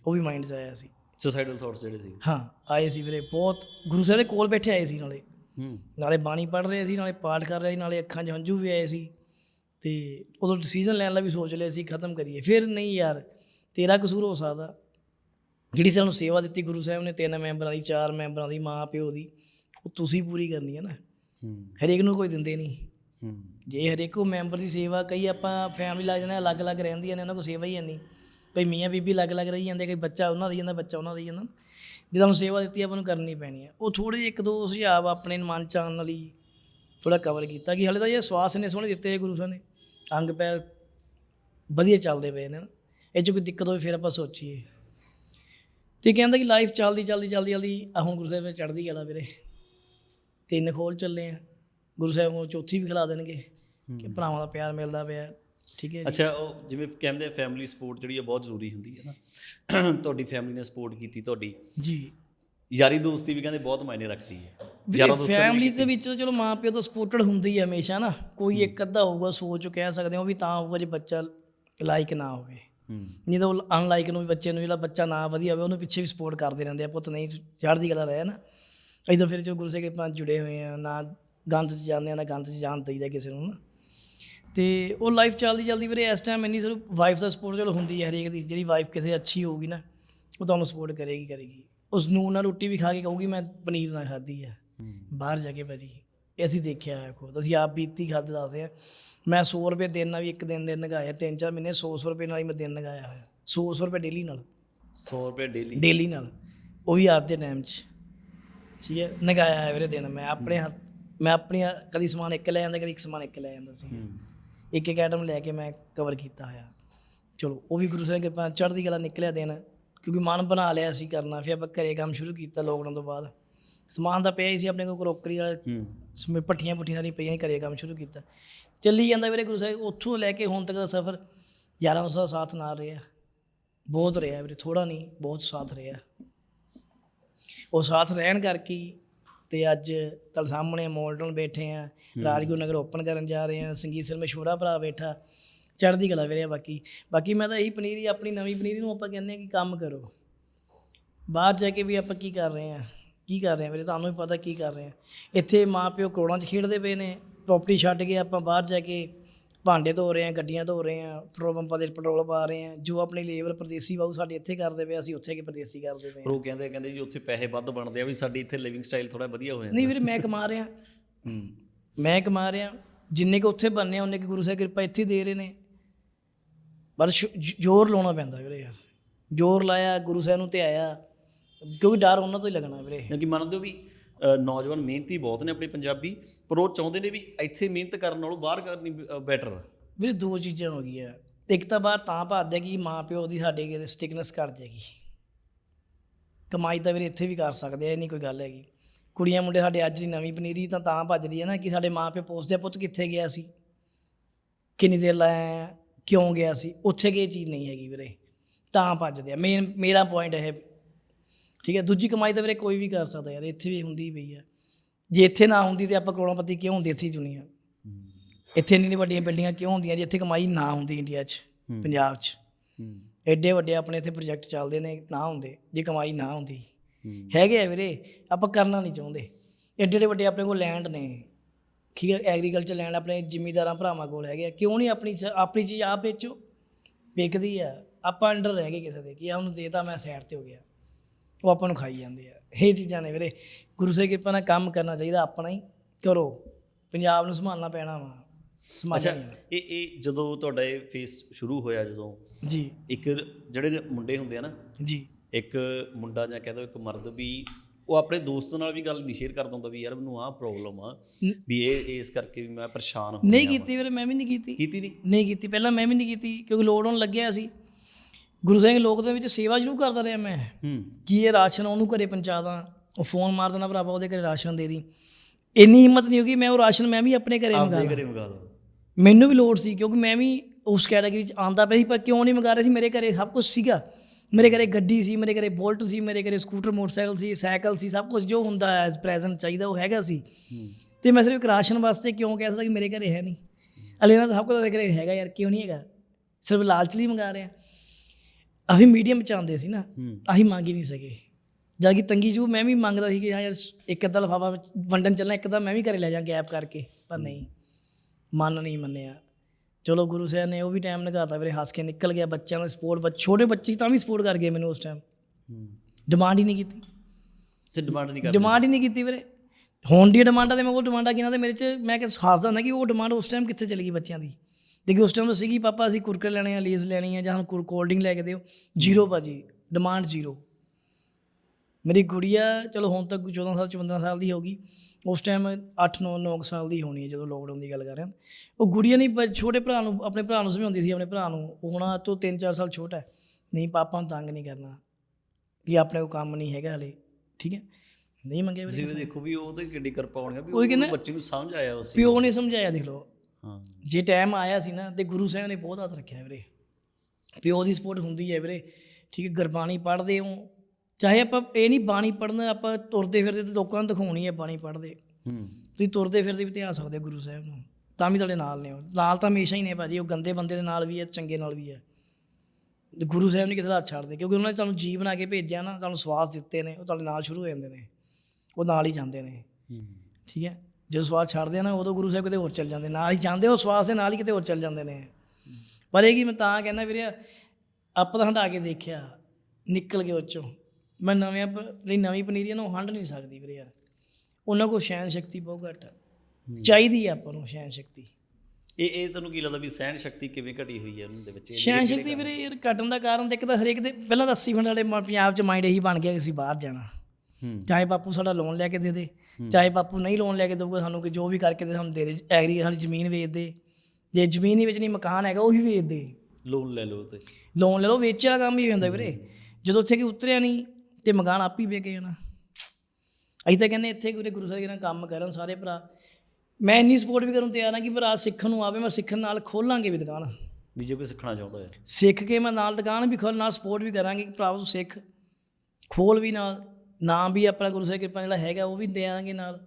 ਉਹ ਵੀ ਮਾਈਂਡ 'ਚ ਆਇਆ ਸੀ। ਸੁਸਾਈਡਲ ਥਾਟਸ ਜਿਹੜੇ ਸੀ। ਹਾਂ ਆਏ ਸੀ ਵੀਰੇ ਬਹੁਤ ਗੁਰੂ ਸਾਹਿਬ ਦੇ ਕੋਲ ਬੈਠੇ ਆਏ ਸੀ ਨਾਲੇ। ਹੂੰ। ਨਾਲੇ ਬਾਣੀ ਪੜ੍ਹ ਰਹੇ ਸੀ ਨਾਲੇ ਪਾਠ ਕਰ ਰਹੇ ਸੀ ਨਾਲੇ ਅੱਖਾਂ 'ਚ ਹੰਝੂ ਵੀ ਆਏ ਸੀ। ਤੇ ਉਦੋਂ ਡਿਸੀਜਨ ਲੈਣ ਦਾ ਵੀ ਸੋਚ ਲਿਆ ਸੀ ਖਤਮ ਕਰੀਏ। ਫਿਰ ਨਹੀਂ ਯਾਰ ਤੇਰਾ ਕਸੂਰ ਹੋ ਸਕਦਾ। ਜਿਹੜੀ ਸਾਨੂੰ ਸੇਵਾ ਦਿੱਤੀ ਗੁਰੂ ਸਾਹਿਬ ਨੇ ਤਿੰਨ ਮੈਂਬਰਾਂ ਦੀ ਚਾਰ ਮੈਂਬਰਾਂ ਦੀ ਮਾਂ ਪਿਓ ਦੀ ਉਹ ਤੁਸੀਂ ਪੂਰੀ ਕਰਨੀ ਹੈ ਨਾ। ਹਰੇਕ ਨੂੰ ਕੋਈ ਦਿੰਦੇ ਨਹੀਂ। ਜੇ ਹਰੇਕ ਮੈਂਬਰ ਦੀ ਸੇਵਾ ਕਈ ਆਪਾਂ ਫੈਮਿਲੀ ਲੱਗ ਜਾਂਦੇ ਅਲੱਗ-ਅਲੱਗ ਰਹਿੰਦੀਆਂ ਨੇ ਉਹਨਾਂ ਕੋਲ ਸੇਵਾ ਹੀ ਨਹੀਂ। ਕੋਈ ਮੀਆਂ ਬੀਬੀ ਅਲੱਗ-ਅਲੱਗ ਰਹੀ ਜਾਂਦੇ ਕੋਈ ਬੱਚਾ ਉਹਨਾਂ ਦਾ ਹੀ ਜਾਂਦਾ ਬੱਚਾ ਉਹਨਾਂ ਦਾ ਹੀ ਜਾਂਦਾ। ਜੇ ਤੁਹਾਨੂੰ ਸੇਵਾ ਦਿੱਤੀ ਆਪਾਂ ਨੂੰ ਕਰਨੀ ਪੈਣੀ ਹੈ। ਉਹ ਥੋੜੇ ਜਿਹੇ ਇੱਕ ਦੋ ਸੁਝਾਅ ਆਪਣੇ ਮਨ ਚ ਆਉਣ ਵਾਲੀ ਥੋੜਾ ਕਵਰ ਕੀਤਾ ਕਿ ਹਲੇ ਤਾਂ ਇਹ ਸਵਾਸ ਨੇ ਸੋਹਣੇ ਦਿੱਤੇ ਗੁਰੂ ਸਾਹਿਬ ਨੇ। ਅੰਗ ਪੈਰ ਵਧੀਆ ਚੱਲਦੇ ਪਏ ਨੇ ਨਾ। ਇਹ 'ਚ ਕੋਈ ਦਿੱਕਤ ਹੋਵੇ ਫਿਰ ਆਪਾਂ ਸੋਚੀਏ। ਤੇ ਕਹਿੰਦਾ ਕਿ ਲਾਈਫ ਚੱਲਦੀ ਚੱਲਦੀ ਚੱਲਦੀ ਚੱਲਦੀ ਆ ਹੁਣ ਗੁਰੂ ਸਾਹਿਬ ਵਿੱਚ ਚੜ੍ਹਦੀ ਗਲਾ ਵੀਰੇ। ਤਿੰਨ ਖੋਲ ਚੱਲੇ ਆ। ਗੁਰੂ ਸਾਹਿਬ ਨੂੰ ਚੌਥੀ ਵੀ ਖਿਲਾ ਦੇਣਗੇ ਕਿ ਭਰਾਵਾਂ ਦਾ ਪਿਆਰ ਮਿਲਦਾ ਪਿਆ ਠੀਕ ਹੈ ਜੀ। ਅੱਛਾ ਉਹ ਜਿਵੇਂ ਕਹਿੰਦੇ ਫੈਮਿਲੀ ਸਪੋਰਟ ਜਿਹੜੀ ਹੈ ਬਹੁਤ ਜ਼ਰੂਰੀ ਹੁੰਦੀ ਹੈ ਨਾ। ਤੁਹਾਡੀ ਫੈਮਿਲੀ ਨੇ ਸਪੋਰਟ ਕੀਤੀ ਤੁਹਾਡੀ। ਜੀ। ਯਾਰੀ ਦੋਸਤੀ ਵੀ ਕਹਿੰਦੇ ਬਹੁਤ ਮਾਇਨੇ ਰੱਖਦੀ ਹੈ। ਯਾਰਾਂ ਦੋਸਤਾਂ ਨੇ ਫੈਮਿਲੀ ਦੇ ਵਿੱਚ ਤਾਂ ਚਲੋ ਮਾਂ ਪਿਓ ਤਾਂ ਸਪੋਰਟਡ ਹੁੰਦੀ ਹੈ ਹਮੇਸ਼ਾ ਨਾ। ਕੋਈ ਇੱਕ ਅੱਧਾ ਹੋਊਗਾ ਸੋਚ ਕਹਿ ਸਕਦੇ ਹਾਂ ਵੀ ਤਾਂ ਹੋਊਗਾ ਜੇ ਬੱਚਾ ਲਾਈਕ ਨਾ ਹੋਵੇ। ਨਹੀਂ ਤਾਂ ਅਨਲਾਈਕ ਨੂੰ ਵੀ ਬੱਚੇ ਨੂੰ ਜਿਹੜਾ ਬੱਚਾ ਨਾ ਵਧੀਆ ਹੋਵੇ ਉਹਨੂੰ ਪਿੱਛੇ ਵੀ ਸਪੋਰਟ ਕਰਦੇ ਰਹਿੰਦੇ ਆ ਪੁੱਤ ਨਹੀਂ ਚੜ੍ਹਦੀ ਕਲਾ ਰਹਿ ਨਾ। ਤਾਂ ਫਿਰ ਜੋ ਗੁਰੂ ਸਾਹਿਬ ਆਪਾਂ ਜੁੜੇ ਹੋਏ ਆ ਨਾ ਗੰਦ 'ਚ ਜਾਂਦੇ ਆ ਨਾ ਗੰਦ 'ਚ ਜਾਣ ਦਈਦਾ ਕਿਸੇ ਨੂੰ ਨਾ। ਤੇ ਉਹ ਲਾਈਫ ਚੱਲਦੀ ਚੱਲਦੀ ਵੀਰੇ ਇਸ ਟਾਈਮ ਇੰਨੀ ਸਿਰਫ ਵਾਈਫ ਦਾ ਸਪੋਰਟ ਚਲੋ ਹੁੰਦੀ ਹੈ ਹਰੇਕ ਦੀ ਜਿਹੜੀ ਵਾਈਫ ਕਿਸੇ ਅੱਛੀ ਹੋਊਗੀ ਨਾ ਉਹ ਤੁਹਾਨੂੰ ਸਪੋਰਟ ਕਰੇਗੀ ਕਰੇਗੀ। ਉਸ ਨੂੰ ਨਾਲ ਰੋਟੀ ਵੀ ਖਾ ਕੇ ਕਹੂਗੀ ਮੈਂ ਪਨੀਰ ਨਾ ਖਾਧੀ ਆ। ਬਾਹਰ ਜਾ ਕੇ ਭਾਜੀ। ਇਹ ਅਸੀਂ ਦੇਖਿਆ ਹੈ ਖੁਦ। ਅਸੀਂ ਆਪ ਬੀਤੀ ਖਾਦੇ ਦੱਸਦੇ ਆ ਮੈਂ 100 ਰੁਪਏ ਦਿਨ ਨਾਲ ਵੀ ਇੱਕ ਦਿਨ ਦੇ ਨਗਾਇਆ ਤਿੰਨ ਚਾਰ ਮਹੀਨੇ 100 100 ਰੁਪਏ ਨਾਲ ਹੀ ਮੈਂ ਦਿਨ ਨਗਾਇਆ ਹੋਇਆ। 100 100 ਰੁਪਏ ਡੇਲੀ ਨਾਲ। 100 ਰੁਪਏ ਡੇਲੀ ਡੇਲੀ ਨਾਲ। ਉਹ ਵੀ ਅੱਜ ਦੇ ਟਾਈਮ 'ਚ। ਠੀਕ ਹੈ? ਨਗਾਇਆ ਹੈ ਵੀਰੇ ਦਿਨ। ਮੈਂ ਆਪਣੇ ਹੱਥ ਮੈਂ ਆਪਣੀ ਕਦੀ ਸਮਾਨ ਇੱਕ ਲੈ ਜਾਂਦਾ ਕਦੀ ਇੱਕ ਸਮਾਨ ਇੱਕ ਲੈ ਜਾਂਦਾ ਸੀ। ਇੱਕ ਇੱਕ ਆਈਟਮ ਲੈ ਕੇ ਮੈਂ ਕਵਰ ਕੀਤਾ ਹੋਇਆ। ਚਲੋ ਉਹ ਵੀ ਗੁਰੂ ਸਾਹਿਬ ਦੀ ਕਿਰਪਾ ਚੜ੍ਹਦੀ ਕਲਾ ਨਿਕਲਿਆ ਦਿਨ। ਕਿਉਂਕਿ ਮਨ ਬਣਾ ਲਿਆ ਸੀ ਕਰਨਾ। ਫਿਰ ਆਪਾਂ ਘਰੇ ਕੰਮ ਸ਼ੁਰੂ ਕੀਤਾ ਲੋਕਡਾਊਨ ਤੋਂ ਬਾਅਦ। ਸਮਾਨ ਤਾਂ ਪਿਆ ਹੀ ਸੀ ਆਪਣੇ ਕੋਲ ਕਰੋਕਰੀ ਵਾਲੇ ਸਮੇਂ ਪੱਠੀਆਂ ਪੁੱਠੀਆਂ ਨਹੀਂ ਪਈਆਂ ਘਰੇ ਕੰਮ ਸ਼ੁਰੂ ਕੀਤਾ। ਚੱਲੀ ਜਾਂਦਾ ਵੀਰੇ ਗੁਰੂ ਸਾਹਿਬ ਉੱਥੋਂ ਲੈ ਕੇ ਹੁਣ ਤੱਕ ਦਾ ਸਫ਼ਰ ਯਾਰਾਂ ਉਸ ਦਾ ਸਾਥ ਨਾਲ ਰਿਹਾ। ਬਹੁਤ ਰਿਹਾ ਵੀਰੇ ਥੋੜਾ ਨਹੀਂ ਬਹੁਤ ਸਾਥ ਰਿਹਾ। ਉਹ ਸਾਥ ਰਹਿਣ ਕਰਕੇ ਤੇ ਅੱਜ ਤੁਹਾਡੇ ਸਾਹਮਣੇ ਮੋਲਟਨ ਬੈਠੇ ਆ ਰਾਜਗੁਰੂ ਨਗਰ ਓਪਨ ਕਰਨ ਜਾ ਰਹੇ ਆ ਸੰਗੀਤ ਸਿਰ ਛੋੜਾ ਭਰਾ ਬੈਠਾ ਚੜ੍ਹਦੀ ਕਲਾ ਵੀਰੇ ਬਾਕੀ। ਬਾਕੀ ਮੈਂ ਤਾਂ ਇਹੀ ਪਨੀਰੀ ਆਪਣੀ ਨਵੀਂ ਪਨੀਰੀ ਨੂੰ ਆਪਾਂ ਕਹਿੰਦੇ ਆ ਕਿ ਕੰਮ ਕਰੋ। ਬਾਹਰ ਜਾ ਕੇ ਵੀ ਆਪਾਂ ਕੀ ਕਰ ਰਹੇ ਆ? ਕੀ ਕਰ ਰਹੇ ਆ ਵੀਰੇ? ਤੁਹਾਨੂੰ ਵੀ ਪਤਾ ਕੀ ਕਰ ਰਹੇ ਆ। ਇੱਥੇ ਮਾਪਿਓ ਕਰੋੜਾਂ 'ਚ ਖੇਡਦੇ ਪਏ ਨੇ। ਪ੍ਰਾਪਰਟੀ ਛੱਡ ਕੇ ਆਪਾਂ ਬਾਹਰ ਜਾ ਕੇ ਭਾਂਡੇ ਧੋ ਰਹੇ ਆ ਗੱਡੀਆਂ ਧੋ ਰਹੇ ਆ ਪੈਟਰੋਲ ਪੰਪਾਂ ਦੇ ਪੈਟਰੋਲ ਪਾ ਰਹੇ ਆ। ਜੋ ਆਪਣੀ ਲੇਬਰ ਪ੍ਰਦੇਸੀ ਬਾਹੂ ਸਾਡੇ ਇੱਥੇ ਕਰਦੇ ਪਏ ਅਸੀਂ ਉੱਥੇ ਕੇ ਪ੍ਰਦੇਸੀ ਕਰਦੇ ਪਏ ਪਰ ਉਹ ਕਹਿੰਦੇ ਕਹਿੰਦੇ ਜੀ ਉੱਥੇ ਪੈਸੇ ਵੱਧ ਬਣਦੇ ਆ ਵੀ ਸਾਡੀ ਇੱਥੇ ਲਿਵਿੰਗ ਸਟਾਈਲ ਥੋੜਾ ਵਧੀਆ ਹੋ ਜਾਂਦਾ। ਨਹੀਂ ਵੀਰੇ ਮੈਂ ਕਮਾ ਰਿਹਾ। ਹੂੰ। ਮੈਂ ਕਮਾ ਰਿਹਾ। ਜਿੰਨੇ ਕੁ ਉੱਥੇ ਬਣਨੇ ਆ ਉਹਨੇ ਕੁ ਗੁਰੂ ਸਾਹਿਬ ਕਿਰਪਾ ਇੱਥੇ ਦੇ ਰਹੇ ਨੇ। ਪਰ ਸ਼ੁ- ਜ- ਜ਼ੋਰ ਲਾਉਣਾ ਪੈਂਦਾ ਵੀਰੇ ਯਾਰ। ਜ਼ੋਰ ਲਾਇਆ ਗੁਰੂ ਸਾਹਿਬ ਨੂੰ ਤੇ ਆਇਆ ਕਿਉਂਕਿ ਡਰ ਉਹਨਾਂ ਤੋਂ ਹੀ ਲੱਗਣਾ ਵੀਰੇ। ਕਿਉਂਕਿ ਮੰਨਦੇ ਹੋ ਵੀ ਅ, ਨੌਜਵਾਨ ਮਿਹਨਤੀ ਬਹੁਤ ਨੇ ਆਪਣੇ ਪੰਜਾਬੀ ਪਰ ਉਹ ਚਾਹੁੰਦੇ ਨੇ ਵੀ ਇੱਥੇ ਮਿਹਨਤ ਕਰਨ ਨਾਲੋਂ ਬਾਹਰ ਕਰਨੀ ਬੈਟਰ ਵੀਰੇ ਦੋ ਚੀਜ਼ਾਂ ਹੋ ਗਈਆਂ। ਇੱਕ ਤਾਂ ਬਾਹਰ ਤਾਂ ਭੱਜਦੇ ਕਿ ਮਾਂ ਪਿਓ ਦੀ ਸਾਡੇ ਕਿਤੇ ਸਟਿਕਨੈਸ ਕਰ ਜਾਏਗੀ ਕਮਾਈ ਤਾਂ ਵੀਰੇ ਇੱਥੇ ਵੀ ਕਰ ਸਕਦੇ ਆ ਇਹ ਨਹੀਂ ਕੋਈ ਗੱਲ ਹੈਗੀ। ਕੁੜੀਆਂ ਮੁੰਡੇ ਸਾਡੇ ਅੱਜ ਦੀ ਨਵੀਂ ਪਨੀਰੀ ਤਾਂ ਤਾਂ ਭੱਜਦੀ ਹੈ ਨਾ ਕਿ ਸਾਡੇ ਮਾਂ ਪਿਓ ਪੁੱਛਦੇ ਆ, ਪੁੱਤ ਕਿੱਥੇ ਗਿਆ ਸੀ? ਕਿੰਨੀ ਦੇਰ ਲਾਇਆ ਆ ਕਿਉਂ ਗਿਆ ਸੀ? ਉੱਥੇ ਕੀ ਇਹ ਚੀਜ਼ ਨਹੀਂ ਹੈਗੀ ਵੀਰੇ। ਤਾਂ ਭੱਜਦੇ ਆ। ਮੇਨ ਮੇਰਾ ਪੁਆਇੰਟ ਇਹ ਠੀਕ ਹੈ ਦੂਜੀ ਕਮਾਈ ਤਾਂ ਵੀਰੇ ਕੋਈ ਵੀ ਕਰ ਸਕਦਾ ਯਾਰ ਇੱਥੇ ਵੀ ਹੁੰਦੀ ਪਈ ਆ ਜੇ ਇੱਥੇ ਨਾ ਹੁੰਦੀ ਤੇ ਆਪਾਂ ਕਰੋੜਾਪਤੀ ਕਿਉਂ ਹੁੰਦੀ ਇੱਥੇ ਦੁਨੀਆ ਇੱਥੇ ਇੰਨੀ ਵੱਡੀਆਂ ਬਿਲਡਿੰਗਾਂ ਕਿਉਂ ਹੁੰਦੀਆਂ ਜੇ ਇੱਥੇ ਕਮਾਈ ਨਾ ਹੁੰਦੀ ਇੰਡੀਆ 'ਚ ਪੰਜਾਬ 'ਚ? ਐਡੇ ਵੱਡੇ ਆਪਣੇ ਇੱਥੇ ਪ੍ਰੋਜੈਕਟ ਚੱਲਦੇ ਨੇ ਨਾ ਹੁੰਦੇ ਜੇ ਕਮਾਈ ਨਾ ਹੁੰਦੀ। ਹੈਗੇ ਆ ਵੀਰੇ ਆਪਾਂ ਕਰਨਾ ਨਹੀਂ ਚਾਹੁੰਦੇ। ਐਡੇ ਐਡੇ ਵੱਡੇ ਆਪਣੇ ਕੋਲ ਲੈਂਡ ਨੇ। ਠੀਕ ਹੈ ਐਗਰੀਕਲਚਰ ਲੈਂਡ ਆਪਣੇ ਜ਼ਿਮੀਦਾਰਾਂ ਭਰਾਵਾਂ ਕੋਲ ਹੈਗੇ ਆ। ਕਿਉਂ ਨਹੀਂ ਆਪਣੀ ਆਪਣੀ ਚੀਜ਼ ਆਪ ਵੇਚੋ? ਵਿਕਦੀ ਆ। ਆਪਾਂ ਅੰਡਰ ਰਹਿ ਗਏ ਕਿਸੇ ਦੇ ਕਿ ਆ ਉਹਨੂੰ ਦੇਤਾ ਮੈਂ ਸਾਈਡ ਤੇ ਹੋ ਗਿਆ। ਉਹ ਆਪਾਂ ਨੂੰ ਖਾਈ ਜਾਂਦੇ ਆ। ਇਹ ਚੀਜ਼ਾਂ ਨੇ ਵੀਰੇ। ਗੁਰੂ ਸਾਹਿਬ ਕਿਰਪਾ ਨਾਲ ਕੰਮ ਕਰਨਾ ਚਾਹੀਦਾ ਆਪਣਾ ਹੀ ਕਰੋ। ਪੰਜਾਬ ਨੂੰ ਸੰਭਾਲਣਾ ਪੈਣਾ ਵਾ। ਨਹੀਂ ਇਹ ਇਹ ਜਦੋਂ ਤੁਹਾਡਾ ਇਹ ਫੇਸ ਸ਼ੁਰੂ ਹੋਇਆ ਜਦੋਂ ਜੀ। ਇੱਕ ਜਿਹੜੇ ਮੁੰਡੇ ਹੁੰਦੇ ਆ ਨਾ ਜੀ। ਇੱਕ ਮੁੰਡਾ ਜਾਂ ਕਹਿ ਦੋ ਇੱਕ ਮਰਦ ਵੀ ਉਹ ਆਪਣੇ ਦੋਸਤ ਨਾਲ ਵੀ ਗੱਲ ਨਹੀਂ ਸ਼ੇਅਰ ਕਰਦਾ ਹੁੰਦਾ ਵੀ ਯਾਰ ਮੈਨੂੰ ਆਹ ਪ੍ਰੋਬਲਮ ਆ ਵੀ ਇਹ ਇਸ ਕਰਕੇ ਵੀ ਮੈਂ ਪਰੇਸ਼ਾਨ ਹੋ ਨਹੀਂ ਕੀਤੀ ਵੀਰੇ ਮੈਂ ਵੀ ਨਹੀਂ ਕੀਤੀ। ਕੀਤੀ ਨਹੀਂ ਨਹੀਂ ਕੀਤੀ। ਪਹਿਲਾਂ ਮੈਂ ਵੀ ਨਹੀਂ ਕੀਤੀ ਕਿਉਂਕਿ ਲੋਕਡਾਊਨ ਲੱਗਿਆ ਸੀ। ਗੁਰੂ ਸਾਹਿਬ ਲੋਕ ਦੇ ਵਿੱਚ ਸੇਵਾ ਜ਼ਰੂਰ ਕਰਦਾ ਰਿਹਾ ਮੈਂ। ਹੂੰ। ਕੀ ਇਹ ਰਾਸ਼ਨ ਉਹਨੂੰ ਘਰੇ ਪਹੁੰਚਾਦਾ ਉਹ ਫੋਨ ਮਾਰ ਦੇਣਾ ਭਰਾਵਾ ਉਹਦੇ ਘਰੇ ਰਾਸ਼ਨ ਦੇ ਦੀ। ਇੰਨੀ ਹਿੰਮਤ ਨਹੀਂ ਹੋਗੀ ਮੈਂ ਉਹ ਰਾਸ਼ਨ ਮੈਂ ਵੀ ਆਪਣੇ ਘਰੇ ਮੰਗਾ ਲਾਂ। ਘਰੇ ਮੰਗਾ ਲਓ। ਮੈਨੂੰ ਵੀ ਲੋੜ ਸੀ ਕਿਉਂਕਿ ਮੈਂ ਵੀ ਉਸ ਕੈਟਾਗਰੀ ਚ ਆਂਦਾ ਪਿਆ ਸੀ ਪਰ ਕਿਉਂ ਨਹੀਂ ਮੰਗਾ ਰਿਹਾ ਸੀ? ਮੇਰੇ ਘਰੇ ਸਭ ਕੁਝ ਸੀਗਾ। ਮੇਰੇ ਘਰੇ ਗੱਡੀ ਸੀ ਮੇਰੇ ਘਰੇ ਬੋਲਟ ਸੀ ਮੇਰੇ ਘਰੇ ਸਕੂਟਰ ਮੋਟਰਸਾਈਕਲ ਸੀ ਸਾਈਕਲ ਸੀ ਸਭ ਕੁਝ ਜੋ ਹੁੰਦਾ ਐਜ਼ ਪ੍ਰੈਜ਼ੈਂਟ ਚਾਹੀਦਾ ਉਹ ਹੈਗਾ ਸੀ। ਤੇ ਮੈਂ ਸਿਰਫ ਇੱਕ ਰਾਸ਼ਨ ਵਾਸਤੇ ਕਿਉਂ ਕਹਿ ਸਕਦਾ ਕਿ ਮੇਰੇ ਘਰੇ ਹੈ ਨਹੀਂ? ਅਲੇ ਨਾਲ ਸਭ ਕੁਝ ਮੇਰੇ ਘਰੇ ਹੈਗਾ ਯਾਰ ਕਿਉਂ ਨਹੀਂ ਹੈਗਾ? ਸਿਰਫ ਲਾਲਚ ਲਈ ਮੰਗਾ ਰਿਹਾ। ਅਸੀਂ ਮੀਡੀਅਮ ਚ ਆਉਂਦੇ ਸੀ ਨਾ ਅਸੀਂ ਮੰਗ ਹੀ ਨਹੀਂ ਸਕੇ ਜਦ ਕਿ ਤੰਗੀ ਜੂ ਮੈਂ ਵੀ ਮੰਗਦਾ ਸੀ ਕਿ ਹਾਂ ਯਾਰ ਇੱਕ ਅੱਧਾ ਲਫਾਫਾ ਵੰਡਣ ਚੱਲਣਾ ਇੱਕ ਅੱਧਾ ਮੈਂ ਵੀ ਘਰੇ ਲੈ ਜਾ ਗੈਪ ਕਰਕੇ ਪਰ ਨਹੀਂ। ਮਨ ਨਹੀਂ ਮੰਨਿਆ। ਚਲੋ ਗੁਰੂ ਸਾਹਿਬ ਨੇ ਉਹ ਵੀ ਟਾਈਮ ਨਿਕਾਲਤਾ ਵੀਰੇ ਹੱਸ ਕੇ ਨਿਕਲ ਗਿਆ ਬੱਚਿਆਂ ਨੂੰ ਸਪੋਰਟ ਛੋਟੇ ਬੱਚੇ ਤਾਂ ਵੀ ਸਪੋਰਟ ਕਰ ਗਏ ਮੈਨੂੰ ਉਸ ਟਾਈਮ ਡਿਮਾਂਡ ਹੀ ਨਹੀਂ ਕੀਤੀ। ਤੇ ਡਿਮਾਂਡ ਨਹੀਂ ਕਰਦੇ ਡਿਮਾਂਡ ਹੀ ਨਹੀਂ ਕੀਤੀ ਵੀਰੇ। ਹੁਣ ਦੀ ਡਿਮਾਂਡਾਂ ਤੇ ਮੈਂ ਉਹ ਡਿਮਾਂਡਾਂ ਕਿਨਾਂ ਤੇ ਮੇਰੇ ਚ ਮੈਂ ਕਿ ਸਾਫ਼ ਨਾ ਕਿ ਉਹ ਡਿਮਾਂਡ ਉਸ ਟਾਈਮ ਕਿੱਥੇ ਚਲੀ ਗਈ ਬੱਚਿਆਂ ਦੀ। ਦੇਖੀ ਉਸ ਟਾਈਮ ਤਾਂ ਸੀਗੀ ਪਾਪਾ ਅਸੀਂ ਕੁਰਕਰ ਲੈਣੇ ਆ ਲੇਜ਼ ਲੈਣੀ ਆ ਜਾਂ ਕੋਲਡ ਡਰਿੰਕ ਲੈ ਕੇ ਦਿਓ। ਜ਼ੀਰੋ ਭਾਜੀ ਡਿਮਾਂਡ ਜ਼ੀਰੋ। ਮੇਰੀ ਗੁੜੀਆ ਚਲੋ ਹੁਣ ਤੱਕ 14 ਸਾਲ 15 ਸਾਲ ਦੀ ਹੋਗੀ ਉਸ ਟਾਈਮ 8 9 9 ਸਾਲ ਦੀ ਹੋਣੀ ਹੈ ਜਦੋਂ ਲੋਕਡਾਊਨ ਦੀ ਗੱਲ ਕਰ ਰਿਹਾ। ਉਹ ਗੁੜੀਆ ਨਹੀਂ ਛੋਟੇ ਭਰਾ ਨੂੰ ਆਪਣੇ ਭਰਾ ਨੂੰ ਸਮਝਾਉਂਦੀ ਸੀ ਆਪਣੇ ਭਰਾ ਨੂੰ ਉਹ ਹੁਣ ਤੋਂ 3 4 ਸਾਲ ਛੋਟਾ ਹੈ। ਨਹੀਂ ਪਾਪਾ ਨੂੰ ਤੰਗ ਨਹੀਂ ਕਰਨਾ ਕਿ ਆਪਣੇ ਕੋ ਕੰਮ ਨਹੀਂ ਹੈਗਾ ਹਲੇ ਠੀਕ ਹੈ? ਨਹੀਂ ਮੰਗਿਆ ਵੀ ਦੇਖੋ ਵੀ ਉਹ ਤੇ ਕਿੱਡੀ ਕਿਰਪਾ ਹੋਣੀ ਆ ਵੀ ਉਹੀ ਬੱਚੇ ਨੂੰ ਸਮਝ ਆਇਆ ਉਸ ਪਿਓ ਨੇ। ਸਮਝਾਇਆ ਦੇਖ ਲਓ। ਹਾਂ। ਜੇ ਟਾਈਮ ਆਇਆ ਸੀ ਨਾ ਤੇ ਗੁਰੂ ਸਾਹਿਬ ਨੇ ਬਹੁਤ ਹੱਥ ਰੱਖਿਆ ਵੀਰੇ। ਪਿਓ ਦੀ ਸਪੋਰਟ ਹੁੰਦੀ ਹੈ ਵੀਰੇ। ਠੀਕ ਹੈ ਗੁਰਬਾਣੀ ਪੜ੍ਹਦੇ ਹੋ। ਚਾਹੇ ਆਪਾਂ ਇਹ ਨਹੀਂ ਬਾਣੀ ਪੜ੍ਹਨਾ ਆਪਾਂ ਤੁਰਦੇ ਫਿਰਦੇ ਤੇ ਲੋਕਾਂ ਨੂੰ ਦਿਖਾਉਣੀ ਹੈ ਬਾਣੀ ਪੜ੍ਹਦੇ। ਹੂੰ। ਤੁਸੀਂ ਤੁਰਦੇ ਫਿਰਦੇ ਵੀ ਧਿਆਨ ਸਕਦੇ ਹੋ ਗੁਰੂ ਸਾਹਿਬ ਨੂੰ। ਤਾਂ ਵੀ ਤੁਹਾਡੇ ਨਾਲ ਨੇ ਉਹ। ਨਾਲ ਤਾਂ ਹਮੇਸ਼ਾ ਹੀ ਨੇ ਭਾਜੀ ਉਹ ਗੰਦੇ ਬੰਦੇ ਦੇ ਨਾਲ ਵੀ ਹੈ ਚੰਗੇ ਨਾਲ ਵੀ ਹੈ। ਤੇ ਗੁਰੂ ਸਾਹਿਬ ਨੇ ਕਿਸੇ ਦਾ ਹੱਥ ਛੱਡਦੇ ਕਿਉਂਕਿ ਉਹਨਾਂ ਨੇ ਤੁਹਾਨੂੰ ਜੀ ਬਣਾ ਕੇ ਭੇਜਿਆ ਨਾ ਤੁਹਾਨੂੰ ਸਵਾਸ ਦਿੱਤੇ ਨੇ ਉਹ ਤੁਹਾਡੇ ਨਾਲ ਸ਼ੁਰੂ ਹੋ ਜਾਂਦੇ ਨੇ। ਉਹ ਨਾਲ ਹੀ ਜਾਂਦੇ ਨੇ। ਹੂੰ। ਠੀਕ ਹੈ। ਜਦੋਂ ਸਵਾਸ ਛੱਡਦੇ ਆ ਨਾ ਉਦੋਂ ਗੁਰੂ ਸਾਹਿਬ ਕਿਤੇ ਹੋਰ ਚੱਲ ਜਾਂਦੇ ਨਾਲ ਹੀ ਜਾਂਦੇ ਉਹ ਸਵਾਸ ਦੇ ਨਾਲ ਹੀ ਕਿਤੇ ਹੋਰ ਚੱਲ ਜਾਂਦੇ ਨੇ। ਪਰ ਇਹ ਕੀ ਮੈਂ ਤਾਂ ਕਹਿੰਦਾ ਵੀਰੇ ਆਪਾਂ ਤਾਂ ਹਟਾ ਕੇ ਦੇਖਿਆ ਨਿਕਲ ਗਏ ਉਹ ਚੋਂ ਮੈਂ ਨਵੇਂ ਲਈ ਨਵੀਂ ਪਨੀਰੀ ਆ ਨਾ ਹੰਡ ਨਹੀਂ ਸਕਦੀ ਵੀਰੇ ਯਾਰ। ਉਹਨਾਂ ਕੋਲ ਸ਼ੈਨ ਸ਼ਕਤੀ ਬਹੁਤ ਘੱਟ ਚਾਹੀਦੀ ਹੈ ਆਪਾਂ ਨੂੰ ਸ਼ੈਨ ਸ਼ਕਤੀ। ਇਹ ਇਹ ਤੁਹਾਨੂੰ ਕੀ ਲੱਗਦਾ ਵੀ ਸਹਿਣ ਸ਼ਕਤੀ ਕਿਵੇਂ ਘਟੀ ਹੋਈ ਹੈ ਉਹਨਾਂ ਦੇ ਵਿੱਚ ਸ਼ੈਨ ਸ਼ਕਤੀ ਵੀਰੇ ਯਾਰ ਘਟਣ ਦਾ ਕਾਰਨ ਤਾਂ ਇੱਕ ਤਾਂ ਹਰੇਕ ਦੇ ਪਹਿਲਾਂ ਤਾਂ 80 ਫੰਡ ਵਾਲੇ ਪੰਜਾਬ 'ਚ ਮਾਈਂਡ ਇਹੀ ਬਣ ਗਿਆ ਕਿ ਅਸੀਂ ਬਾਹਰ ਜਾਣਾ। ਚਾਹੇ ਬਾਪੂ ਸਾਡਾ ਲੋਨ ਲੈ ਕੇ ਦੇ ਦੇ ਚਾਹੇ ਬਾਪੂ ਨਹੀਂ ਲੋਨ ਲੈ ਕੇ ਦੇਊਗਾ ਸਾਨੂੰ ਕਿ ਜੋ ਵੀ ਕਰਕੇ ਦੇ ਸਾਨੂੰ ਦੇ ਦੇ। ਐਗਰੀ ਸਾਡੀ ਜ਼ਮੀਨ ਵੇਚ ਦੇ। ਜੇ ਜ਼ਮੀਨ ਹੀ ਵੇਚਣੀ ਮਕਾਨ ਹੈਗਾ ਉਹ ਵੇਚ ਦੇ। ਲੋਨ ਲੈ ਲਓ ਤੇ। ਲੋਨ ਲੈ ਲਓ ਵੇਚਣ ਵਾਲਾ ਕੰਮ ਹੀ ਹੁੰਦਾ ਵੀਰੇ। ਜਦੋਂ ਉੱਥੇ ਕਿ ਉਤਰਿਆ ਨਹੀਂ ਤੇ ਮਕਾਨ ਆਪ ਹੀ ਵੇਚ ਜਾਣਾ। ਅਸੀਂ ਤਾਂ ਕਹਿੰਦੇ ਇੱਥੇ ਗੁਰੇ ਗੁਰੂ ਸਾਹਿਬ ਜੀ ਨਾਲ ਕੰਮ ਕਰਨ ਸਾਰੇ ਭਰਾ। ਮੈਂ ਇੰਨੀ ਸਪੋਰਟ ਵੀ ਕਰਨ ਤਿਆਰ ਹਾਂ ਕਿ ਭਰਾ ਸਿੱਖਣ ਨੂੰ ਆਵੇ ਮੈਂ ਸਿੱਖਣ ਨਾਲ ਖੋਲਾਂਗੇ ਵੀ ਦੁਕਾਨ। ਵੀ ਜੇ ਕੋਈ ਸਿੱਖਣਾ ਚਾਹੁੰਦਾ ਹੈ। ਸਿੱਖ ਕੇ ਮੈਂ ਨਾਲ ਦੁਕਾਨ ਵੀ ਖੋਲ ਨਾਲ ਸਪੋਰਟ ਵੀ ਕਰਾਂਗੇ ਕਿ ਭਰਾਵੋ ਤੂੰ ਸਿੱਖ। ਖੋਲ ਵੀ ਨਾਲ। ਨਾਮ ਵੀ ਆਪਣਾ ਗੁਰੂ ਸਾਹਿਬ ਕਿਰਪਾ ਜਿਹੜਾ ਹੈਗਾ ਉਹ ਵੀ ਦੇਾਂਗੇ ਨਾਲ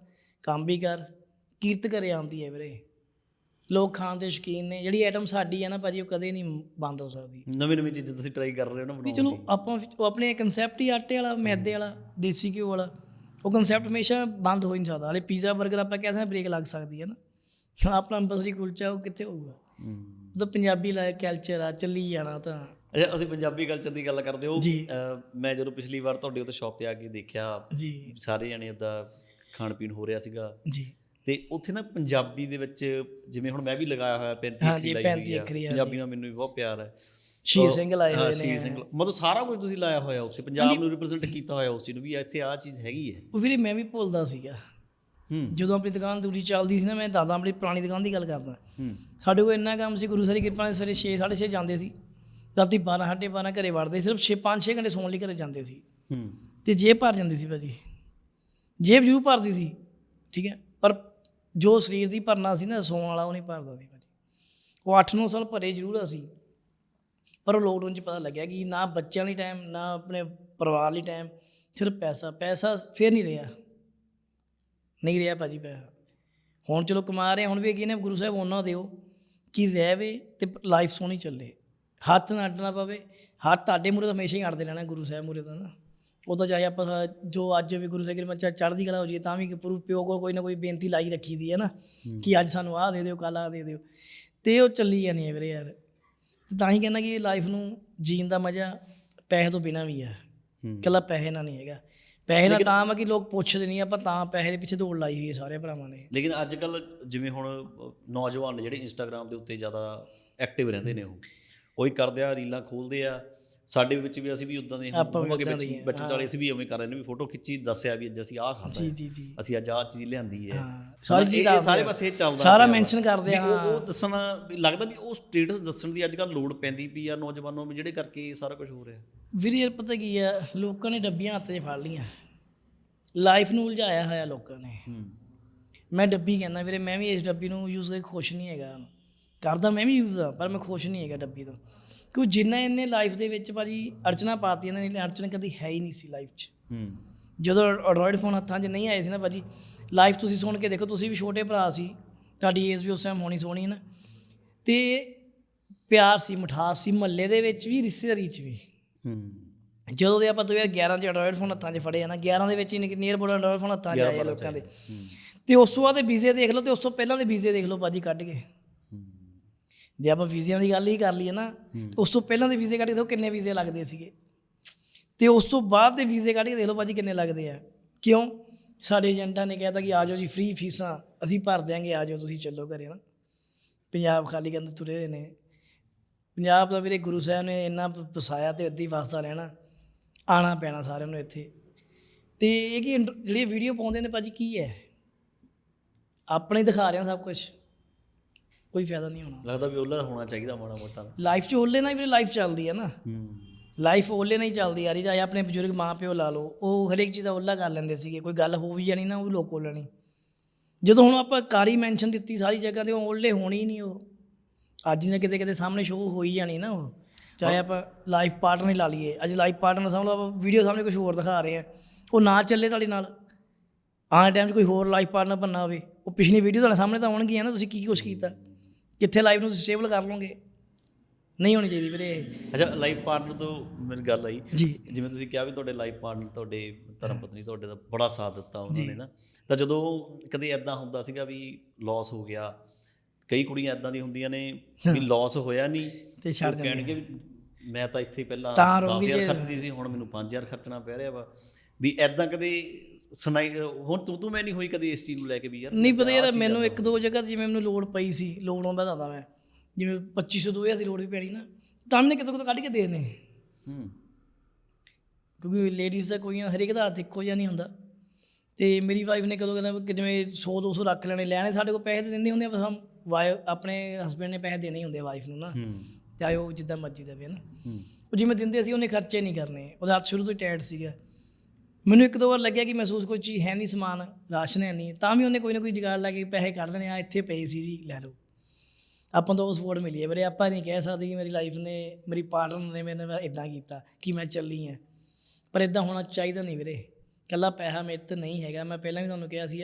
ਕੰਮ ਵੀ ਕਰ ਕੀਰਤ ਕਰੇ ਆਉਂਦੀ ਹੈ ਵੀਰੇ। ਲੋਕ ਖਾਣ ਦੇ ਸ਼ੌਕੀਨ ਨੇ ਜਿਹੜੀ ਆਈਟਮ ਸਾਡੀ ਹੈ ਨਾ ਭਾਜੀ ਉਹ ਕਦੇ ਨਹੀਂ ਬੰਦ ਹੋ ਸਕਦੀ। ਨਵੀਂ ਨਵੀਂ ਚੀਜ਼ਾਂ ਤੁਸੀਂ ਟਰਾਈ ਕਰ ਰਹੇ ਹੋ ਨਾ ਵੀ ਬਣਾਉਣ ਚਲੋ ਆਪਾਂ ਉਹ ਆਪਣੇ ਕਨਸੈਪਟ ਹੀ ਆਟੇ ਵਾਲਾ ਮੈਦੇ ਵਾਲਾ ਦੇਸੀ ਘਿਓ ਵਾਲਾ ਉਹ ਕਨਸੈਪਟ ਹਮੇਸ਼ਾ ਬੰਦ ਹੋ ਹੀ ਨਹੀਂ ਸਕਦਾ। ਹਲੇ ਪੀਜ਼ਾ 버ਗਰ ਆਪਾਂ ਕਹਿ ਸਕਦੇ ਬ੍ਰੇਕ ਲੱਗ ਸਕਦੀ ਹੈ ਨਾ। ਆਪਣਾ ਅੰਬਸਰੀ ਕੁਲਚਾ ਉਹ ਕਿੱਥੇ ਹੋਊਗਾ? ਤਾਂ ਪੰਜਾਬੀ ਲਾ ਕਲਚਰ ਆ ਚੱਲੀ ਜਾਣਾ ਤਾਂ। ਅੱਛਾ ਅਸੀਂ ਪੰਜਾਬੀ ਕਲਚਰ ਦੀ ਗੱਲ ਕਰਦੇ ਹੋ। ਮੈਂ ਜਦੋਂ ਪਿਛਲੀ ਵਾਰ ਤੁਹਾਡੇ ਉੱਤੇ ਸ਼ਾਪ ਤੇ ਆ ਕੇ ਦੇਖਿਆ ਜੀ। ਸਾਰੇ ਜਣੇ ਉਦਾਂ ਖਾਣ ਪੀਣ ਹੋ ਰਿਹਾ ਸੀਗਾ। ਜੀ। ਤੇ ਉੱਥੇ ਨਾ ਪੰਜਾਬੀ ਦੇ ਵਿੱਚ ਜਿਵੇਂ ਹੁਣ ਮੈਂ ਵੀ ਲਗਾਇਆ ਹੋਇਆ 35 ਹਾਂਜੀ, ਲਾਈ 35 ਹੋਈ ਆ। ਪੰਜਾਬੀ ਨਾਲ ਮੈਨੂੰ ਵੀ ਬਹੁਤ ਪਿਆਰ ਹੈ। ਸ਼ੀਰ ਸਿੰਘ ਲਾਏ ਹੋਏ ਸ਼ੀਰ ਨੇ। ਸਿੰਘ ਮਤਲਬ ਸਾਰਾ ਕੁਝ ਤੁਸੀਂ ਲਾਇਆ ਹੋਇਆ ਉਸੇ ਪੰਜਾਬ ਨੂੰ ਰਿਪਰੈਜ਼ੈਂਟ ਕੀਤਾ ਹੋਇਆ ਉਸ ਨੂੰ ਵੀ ਇੱਥੇ ਆ ਚੀਜ਼ ਹੈਗੀ ਹੈ। ਉਹ ਵੀਰੇ ਮੈਂ ਵੀ ਭੁੱਲਦਾ ਸੀਗਾ। ਜਦੋਂ ਆਪਣੀ ਦੁਕਾਨ ਦੂਰੀ ਚੱਲਦੀ ਸੀ ਨਾ ਮੈਂ ਦਾਦਾ ਆਪਣੀ ਪੁਰਾਣੀ ਦੁਕਾਨ ਦੀ ਗੱਲ ਕਰਦਾ। ਹੂੰ। ਸਾਡੇ ਕੋਲ ਇੰਨਾ ਕੰਮ ਸੀ ਗੁਰੂ ਦੀ ਕਿਰਪਾ ਨਾਲ ਸਵੇਰੇ 6 6:30 ਜਾਂਦੇ ਸੀ। ਰਾਤੀ 12 ਸਾਢੇ 12 ਘਰੇ ਵੜਦੇ ਸਿਰਫ 6 5-6 ਘੰਟੇ ਸੌਣ ਲਈ ਘਰੇ ਜਾਂਦੇ ਸੀ। ਹੂੰ। ਤੇ ਜੇਬ ਭਰ ਜਾਂਦੀ ਸੀ ਭਾਜੀ। ਜੇਬ ਜ਼ਰੂਰ ਭਰਦੀ ਸੀ ਠੀਕ ਹੈ? ਪਰ ਜੋ ਸਰੀਰ ਦੀ ਭਰਨਾ ਸੀ ਨਾ ਸੌਣ ਵਾਲਾ ਉਹ ਨਹੀਂ ਭਰਦਾ ਸੀ ਭਾਜੀ। ਉਹ 8-9 ਸਾਲ ਭਰੇ ਜ਼ਰੂਰ ਅਸੀਂ। ਪਰ ਉਹ ਲੋਕਡਾਊਨ 'ਚ ਪਤਾ ਲੱਗਿਆ ਕਿ ਨਾ ਬੱਚਿਆਂ ਲਈ ਟਾਈਮ ਨਾ ਆਪਣੇ ਪਰਿਵਾਰ ਲਈ ਟਾਈਮ ਸਿਰਫ ਪੈਸਾ ਪੈਸਾ ਫੇਰ ਨਹੀਂ ਰਿਹਾ। ਨਹੀਂ ਰਿਹਾ ਭਾਜੀ ਪੈਸਾ। ਹੁਣ ਚਲੋ ਕਮਾ ਰਹੇ ਹੁਣ ਵੀ ਕੀ ਨੇ ਗੁਰੂ ਸਾਹਿਬ ਉਹਨਾਂ ਦਿਓ। ਕਿ ਰਹਿਵੇ ਤੇ ਲਾਈਫ ਸੋਹਣੀ ਚੱਲੇ। ਹੱਥ ਨਾ ਅੱਡਣਾ ਪਵੇ। ਹੱਥ ਤੁਹਾਡੇ ਮੂਰੇ ਤਾਂ ਹਮੇਸ਼ਾ ਹੀ ਅੜਦੇ ਰਹਿਣਾ ਗੁਰੂ ਸਾਹਿਬ ਮੂਰੇ ਤਾਂ ਨਾ। ਉਹ ਤਾਂ ਚਾਹੇ ਆਪਾਂ ਜੋ ਅੱਜ ਵੀ ਗੁਰੂ ਸਾਹਿਬ ਨਾਲ ਚੜ੍ਹਦੀ ਕਲਾ ਹੋ ਜਾਈਏ ਤਾਂ ਵੀ ਕਿ ਪੁਰੂ ਪਿਓ ਕੋਲ ਕੋਈ ਨਾ ਕੋਈ ਬੇਨਤੀ ਲਾਈ ਰੱਖੀ ਦੀ ਹੈ ਨਾ ਕਿ ਅੱਜ ਸਾਨੂੰ ਆਹ ਦੇ ਦਿਓ ਕੱਲ੍ਹ ਆਹ ਦੇ ਦਿਓ। ਤੇ ਉਹ ਚੱਲੀ ਜਾਣੀ ਹੈ ਵੀਰੇ ਯਾਰ। ਤੇ ਹੀ ਕਹਿੰਦਾ ਕਿ ਲਾਈਫ ਨੂੰ ਜੀਣ ਦਾ ਮਜ਼ਾ ਪੈਸੇ ਤੋਂ ਬਿਨਾ ਵੀ ਹੂੰ। ਇਕੱਲਾ ਪੈਸੇ ਨਾਲ ਨਹੀਂ ਹੈਗਾ। ਪੈਸੇ ਨਾਲ ਤਾਂ ਵਾ ਕਿ ਲੋਕ ਪੁੱਛਦੇ ਨਹੀਂ ਆਪਾਂ ਤਾਂ ਪੈਸੇ ਦੇ ਪਿੱਛੇ ਦੌੜ ਲਾਈ ਹੋਈ ਹੈ ਸਾਰੇ ਭਰਾਵਾਂ ਨੇ। ਲੇਕਿਨ ਅੱਜ ਕੱਲ ਜਿਵੇਂ ਹੁਣ ਨੌਜਵਾਨ ਜਿਹੜੇ ਇੰਸਟਾਗ੍ਰam ਦੇ ਉੱਤੇ ਜ਼ਿਆਦਾ ਐਕਟਿਵ ਰਹਿੰਦੇ ਨੇ ਉਹ। ਉਹੀ ਕਰਦੇ ਆ ਰੀਲਾਂ ਖੋਲਦੇ ਆ। ਸਾਡੇ ਵਿੱਚ ਵੀ ਅਸੀਂ ਵੀ ਉਦਾਂ ਦੇ ਹੋਵਾਂਗੇ ਵਿੱਚ। ਬੱਚੇ ਵਾਲੇ ਅਸੀਂ ਵੀ ਉਵੇਂ ਕਰ ਰਹੇ ਨੇ ਵੀ ਫੋਟੋ ਖਿੱਚੀ ਦੱਸਿਆ ਵੀ ਅੱਜ ਅਸੀਂ ਆਹ ਖਾਧਾ ਜੀ। ਜੀ ਜੀ। ਅਸੀਂ ਅੱਜ ਆਹ ਚੀਜ਼ ਲਿਆਂਦੀ ਹੈ। ਸਾਰੀ ਚੀਜ਼ ਸਾਰੇ। ਪਾਸੇ ਇਹ ਚੱਲਦਾ ਸਾਰਾ। ਮੈਂਸ਼ਨ ਕਰਦੇ ਆ ਉਹ ਉਹ ਦੱਸਣਾ ਲੱਗਦਾ ਵੀ ਉਹ ਸਟੇਟਸ ਦੱਸਣ ਦੀ ਅੱਜ ਕੱਲ ਲੋੜ ਪੈਂਦੀ ਪਈ ਆ ਨੌਜਵਾਨਾਂ ਨੂੰ ਜਿਹੜੇ ਕਰਕੇ ਸਾਰਾ ਕੁਝ ਹੋ ਰਿਹਾ। ਵੀਰੇ ਪਤਾ ਕੀ ਆ ਲੋਕਾਂ ਨੇ ਡੱਬੀਆਂ ਹੱਥ 'ਚ ਫੜ ਲੀਆਂ ਲਾਈਫ ਨੂੰ ਉਲਝਾਇਆ ਹੋਇਆ ਲੋਕਾਂ ਨੇ। ਮੈਂ ਡੱਬੀ ਕਹਿੰਦਾ ਵੀਰੇ ਮੈਂ ਵੀ ਇਸ ਡੱਬੀ ਨੂੰ ਯੂਜ਼ ਕਰਕੇ ਖੁਸ਼ ਨਹੀਂ ਹੈਗਾ। ਕਰਦਾ ਮੈਂ ਵੀ ਯੂਜ਼ ਆ ਪਰ ਮੈਂ ਖੁਸ਼ ਨਹੀਂ ਹੈਗਾ ਡੱਬੀ ਤੋਂ। ਕਿਉਂ ਜਿੰਨਾ ਇਹਨੇ ਲਾਈਫ ਦੇ ਵਿੱਚ ਭਾਜੀ ਅੜਚਨਾ ਪਾਤੀਆਂ ਨੇ ਅੜਚਨ ਕਦੀ ਹੈ ਹੀ ਨਹੀਂ ਸੀ ਲਾਈਫ 'ਚ। ਹੂੰ। ਜਦੋਂ ਐਂਡਰੋਇਡ ਫੋਨ ਹੱਥਾਂ 'ਚ ਨਹੀਂ ਆਏ ਸੀ ਨਾ ਭਾਜੀ ਲਾਈਫ ਤੁਸੀਂ ਸੁਣ ਕੇ ਦੇਖੋ ਤੁਸੀਂ ਵੀ ਛੋਟੇ ਭਰਾ ਸੀ ਤੁਹਾਡੀ ਏਜ ਵੀ ਉਸ ਟਾਈਮ ਹੋਣੀ ਸੋਹਣੀ ਹੈ ਨਾ। ਤੇ ਪਿਆਰ ਸੀ ਮਿਠਾਸ ਸੀ ਮਹੱਲੇ ਦੇ ਵਿੱਚ ਵੀ ਰਿਸ਼ਤੇਦਾਰੀ 'ਚ ਵੀ। ਹੂੰ। ਜਦੋਂ ਦੇ ਆਪਾਂ 2011 ਚ ਐਂਡਰੋਇਡ ਫੋਨ ਹੱਥਾਂ 'ਚ ਫੜੇ ਆ ਨਾ 11 ਦੇ ਵਿੱਚ ਹੀ ਨੀਅਰ ਬੋਰਡ ਐਂਡਰੋਇਡ ਫੋਨ ਹੱਥਾਂ 'ਚ ਆਏ ਲੋਕਾਂ ਦੇ। ਤੇ ਉਸ ਤੋਂ ਬਾਅਦ ਦੇ ਵੀਜ਼ੇ ਦੇਖ ਲਓ ਤੇ ਉਸ ਤੋਂ ਪਹਿਲਾਂ ਦੇ ਵੀਜ਼ੇ ਦੇਖ ਲਓ ਭਾਜੀ ਕੱਢ ਕੇ। ਜੇ ਆਪਾਂ ਵੀਜ਼ਿਆਂ ਦੀ ਗੱਲ ਹੀ ਕਰ ਲਈਏ ਨਾ ਉਸ ਤੋਂ ਪਹਿਲਾਂ ਦੇ ਵੀਜ਼ੇ ਕੱਢ ਕੇ ਦੇਖੋ ਕਿੰਨੇ ਵੀਜ਼ੇ ਲੱਗਦੇ ਸੀਗੇ। ਤੇ ਉਸ ਤੋਂ ਬਾਅਦ ਦੇ ਵੀਜ਼ੇ ਕੱਢ ਕੇ ਦੇਖ ਲਓ ਭਾਜੀ ਕਿੰਨੇ ਲੱਗਦੇ ਆ। ਕਿਉਂ? ਸਾਡੇ ਏਜੰਟਾਂ ਨੇ ਕਹਿਤਾ ਕਿ ਆ ਜਾਓ ਜੀ ਫ੍ਰੀ ਫੀਸਾਂ ਅਸੀਂ ਭਰ ਦਿਆਂਗੇ ਆ ਜਾਓ ਤੁਸੀਂ ਚੱਲੋ ਘਰੇ ਨਾ। ਪੰਜਾਬ ਖਾਲੀ ਕਰਨ ਤੁਰੇ ਹੋਏ ਨੇ। ਪੰਜਾਬ ਦਾ ਵੀਰੇ ਗੁਰੂ ਸਾਹਿਬ ਨੇ ਇੰਨਾ ਪ- ਵਸਾਇਆ ਤੇ ਅੱਧੀ ਵਸਦਾ ਰਹਿਣਾ ਆਣਾ ਪੈਣਾ ਸਾਰਿਆਂ ਨੂੰ ਇੱਥੇ। ਤੇ ਇਹ ਕੀ ਜਿਹੜੀ ਵੀਡੀਓ ਪਾਉਂਦੇ ਨੇ ਭਾਜੀ ਕੀ ਹੈ? ਆਪਣੇ ਦਿਖਾ ਰਹੇ ਆ ਸਭ ਕੁਝ ਕੋਈ ਫਾਇਦਾ ਨਹੀਂ ਹੋਣਾ। ਲੱਗਦਾ ਵੀ ਉਹਲਾ ਹੋਣਾ ਚਾਹੀਦਾ ਮਾੜਾ ਮੋਟਾ। ਲਾਈਫ 'ਚ ਓਲੇ ਨਾਲ ਹੀ ਵੀਰੇ ਲਾਈਫ ਚੱਲਦੀ ਹੈ ਨਾ। ਹੂੰ। ਲਾਈਫ ਓਲੇ ਨਹੀਂ ਚੱਲਦੀ ਯਾਰੀ ਚਾਹੇ ਆਪਣੇ ਬਜ਼ੁਰਗ ਮਾਂ ਪਿਓ ਲਾ ਲਓ ਉਹ ਹਰੇਕ ਚੀਜ਼ ਦਾ ਓਲਾ ਕਰ ਲੈਂਦੇ ਸੀਗੇ ਕੋਈ ਗੱਲ ਹੋ ਵੀ ਜਾਣੀ ਨਾ ਉਹ ਵੀ ਲੋਕ ਓਲਣੀ ਜਦੋਂ ਹੁਣ ਆਪਾਂ ਕਾਰੀ ਮੈਂਸ਼ਨ ਦਿੱਤੀ ਸਾਰੀ ਜਗ੍ਹਾ ਤੇ ਉਹ ਓਲੇ ਹੋਣੀ ਹੀ ਨਹੀਂ ਉਹ। ਅੱਜ ਨਾ ਕਿਤੇ ਕਿਤੇ ਸਾਹਮਣੇ ਸ਼ੋਅ ਹੋਈ ਜਾਣੀ ਨਾ ਉਹ। ਚਾਹੇ ਆਪਾਂ ਲਾਈਫ ਪਾਰਟਨਰ ਹੀ ਲਾ ਲਈਏ। ਅੱਜ ਲਾਈਫ ਪਾਰਟਨਰ ਲਓ ਆਪਾਂ ਵੀਡੀਓ ਸਾਹਮਣੇ ਕੁਝ ਹੋਰ ਦਿਖਾ ਰਹੇ ਆ। ਉਹ ਨਾ ਚੱਲੇ ਤੁਹਾਡੇ ਨਾਲ। ਆਹ ਟਾਈਮ 'ਚ ਕੋਈ ਹੋਰ ਲਾਈਫ ਪਾਰਟਨਰ ਬੰਨਾ ਹੋਵੇ ਉਹ ਪਿਛਲੀ ਵੀਡੀਓ ਤੁਹਾਡੇ ਸਾਹਮਣੇ ਤਾਂ ਆਉਣਗੀਆਂ ਨਾ ਤੁਸੀਂ ਕੀ ਕੁਛ ਕੀਤਾ? ਕਿੱਥੇ ਲਾਈਫ ਨੂੰ ਸਟੇਬਲ ਕਰ ਲਓਗੇ। ਨਹੀਂ ਹੋਣੀ ਚਾਹੀਦੀ ਵੀਰੇ। ਅੱਛਾ ਲਾਈਫ ਪਾਰਟਨਰ ਤੋਂ ਮੇਰੀ ਗੱਲ ਆਈ। ਜਿਵੇਂ ਤੁਸੀਂ ਕਿਹਾ ਵੀ ਤੁਹਾਡੇ ਲਾਈਫ ਪਾਰਟਨਰ ਤੁਹਾਡੇ ਧਰਮ ਪਤਨੀ ਤੁਹਾਡੇ ਦਾ ਬੜਾ ਸਾਥ ਦਿੱਤਾ ਉਹਨਾਂ ਨੇ ਨਾ। ਤਾਂ ਜਦੋਂ ਕਦੇ ਐਦਾਂ ਹੁੰਦਾ ਸੀਗਾ ਵੀ ਲਾਸ ਹੋ ਗਿਆ ਕਈ ਕੁੜੀਆਂ ਐਦਾਂ ਦੀ ਹੁੰਦੀਆਂ ਨੇ ਵੀ ਲਾਸ ਹੋਇਆ ਨਹੀਂ ਤੇ ਛੱਡ ਉਹ ਕਹਿਣਗੇ ਵੀ ਮੈਂ ਤਾਂ ਇੱਥੇ ਪਹਿਲਾਂ ਤਾਂ ਰਹੂੰਗੀ 10000 ਜੇ- ਖਰਚਦੀ ਸੀ ਹੁਣ ਮੈਨੂੰ 5000 ਖਰਚਣਾ ਪੈ ਰਿਹਾ ਵਾ। ਵੀ ਐਦਾਂ ਕਦੇ ਸੁਣਾਈ ਹੁਣ ਤੂੰ ਤੂੰ ਮੈਂ ਨਹੀਂ ਹੋਈ ਕਦੇ ਇਸ ਚੀਜ਼ ਨੂੰ ਲੈ ਕੇ ਵੀ ਯਾਰ। ਨਹੀਂ ਪਤਾ ਯਾਰ ਮੈਨੂੰ ਇੱਕ ਦੋ ਜਗ੍ਹਾ ਜਿਵੇਂ ਮੈਨੂੰ ਲੋੜ ਪਈ ਸੀ ਲੋੜ ਆਉਂਦਾ ਦੱਸਦਾ ਮੈਂ। ਜਿਵੇਂ 2500 2000 ਦੀ ਲੋੜ ਵੀ ਪੈਣੀ ਨਾ ਤਾਂ ਨੇ ਕਿਤੋਂ ਕਿਤੋਂ ਕੱਢ ਕੇ ਦੇ ਦੇਣੇ। ਹੂੰ। ਕਿਉਂਕਿ ਲੇਡੀਜ਼ ਦਾ ਕੋਈ ਹਰੇਕ ਦਾ ਹੱਥ ਇੱਕੋ ਜਿਹਾ ਨਹੀਂ ਹੁੰਦਾ। ਤੇ ਮੇਰੀ ਵਾਈਫ ਨੇ ਕਦੋਂ ਕਹਿੰਦਾ ਕਿ ਜਿਵੇਂ 100 200 ਰੱਖ ਲੈਣੇ ਲੈਣੇ ਸਾਡੇ ਕੋਲ ਪੈਸੇ ਤੇ ਦਿੰਦੇ ਹੁੰਦੇ ਆ ਹਮ ਵਾਈ ਆਪਣੇ ਹਸਬੰਡ ਨੇ ਪੈਸੇ ਦੇਣੇ ਹੁੰਦੇ ਵਾਈਫ ਨੂੰ ਨਾ। ਹੂੰ। ਚਾਹੇ ਉਹ ਜਿੱਦਾਂ ਮਰਜ਼ੀ ਦੇਵੇ ਨਾ। ਹੂੰ। ਉਹ ਜਿਵੇਂ ਦਿੰਦੇ ਸੀ ਉਹਨੇ ਖਰਚੇ ਨਹੀਂ ਕਰਨੇ। ਉਹਦਾ ਹੱਥ ਸ਼ੁਰੂ ਤੋਂ ਹੀ ਟਾਈਟ ਸੀਗਾ। ਮੈਨੂੰ ਇੱਕ ਦੋ ਵਾਰ ਲੱਗਿਆ ਕਿ ਮਹਿਸੂਸ ਕੋਈ ਚੀਜ਼ ਹੈ ਨਹੀਂ, ਸਮਾਨ ਰਾਸ਼ਨ ਹੈ ਨਹੀਂ, ਤਾਂ ਵੀ ਉਹਨੇ ਕੋਈ ਨਾ ਕੋਈ ਜੁਗਾੜ ਲਾ ਕੇ ਪੈਸੇ ਕੱਢ ਲੈਣੇ ਆ, ਇੱਥੇ ਪਏ ਸੀ ਜੀ, ਲੈ ਲਓ। ਆਪਾਂ ਤੋਂ ਉਹ ਸਪੋਰਟ ਮਿਲੀ ਹੈ, ਵੀਰੇ। ਆਪਾਂ ਨਹੀਂ ਕਹਿ ਸਕਦੇ ਕਿ ਮੇਰੀ ਲਾਈਫ ਨੇ, ਮੇਰੀ ਪਾਰਟਨਰ ਨੇ ਮੇਰੇ ਨਾਲ ਇਦਾਂ ਕੀਤਾ ਕਿ ਮੈਂ ਚੱਲੀ ਆ ਪਰ ਇਦਾਂ ਹੋਣਾ ਚਾਹੀਦਾ ਨਹੀਂ, ਵੀਰੇ। ਕੱਲਾ ਪੈਸਾ ਮੇਰੇ ਤੇ ਨਹੀਂ ਹੈਗਾ। ਮੈਂ ਪਹਿਲਾਂ ਵੀ ਤੁਹਾਨੂੰ ਕਿਹਾ ਸੀ,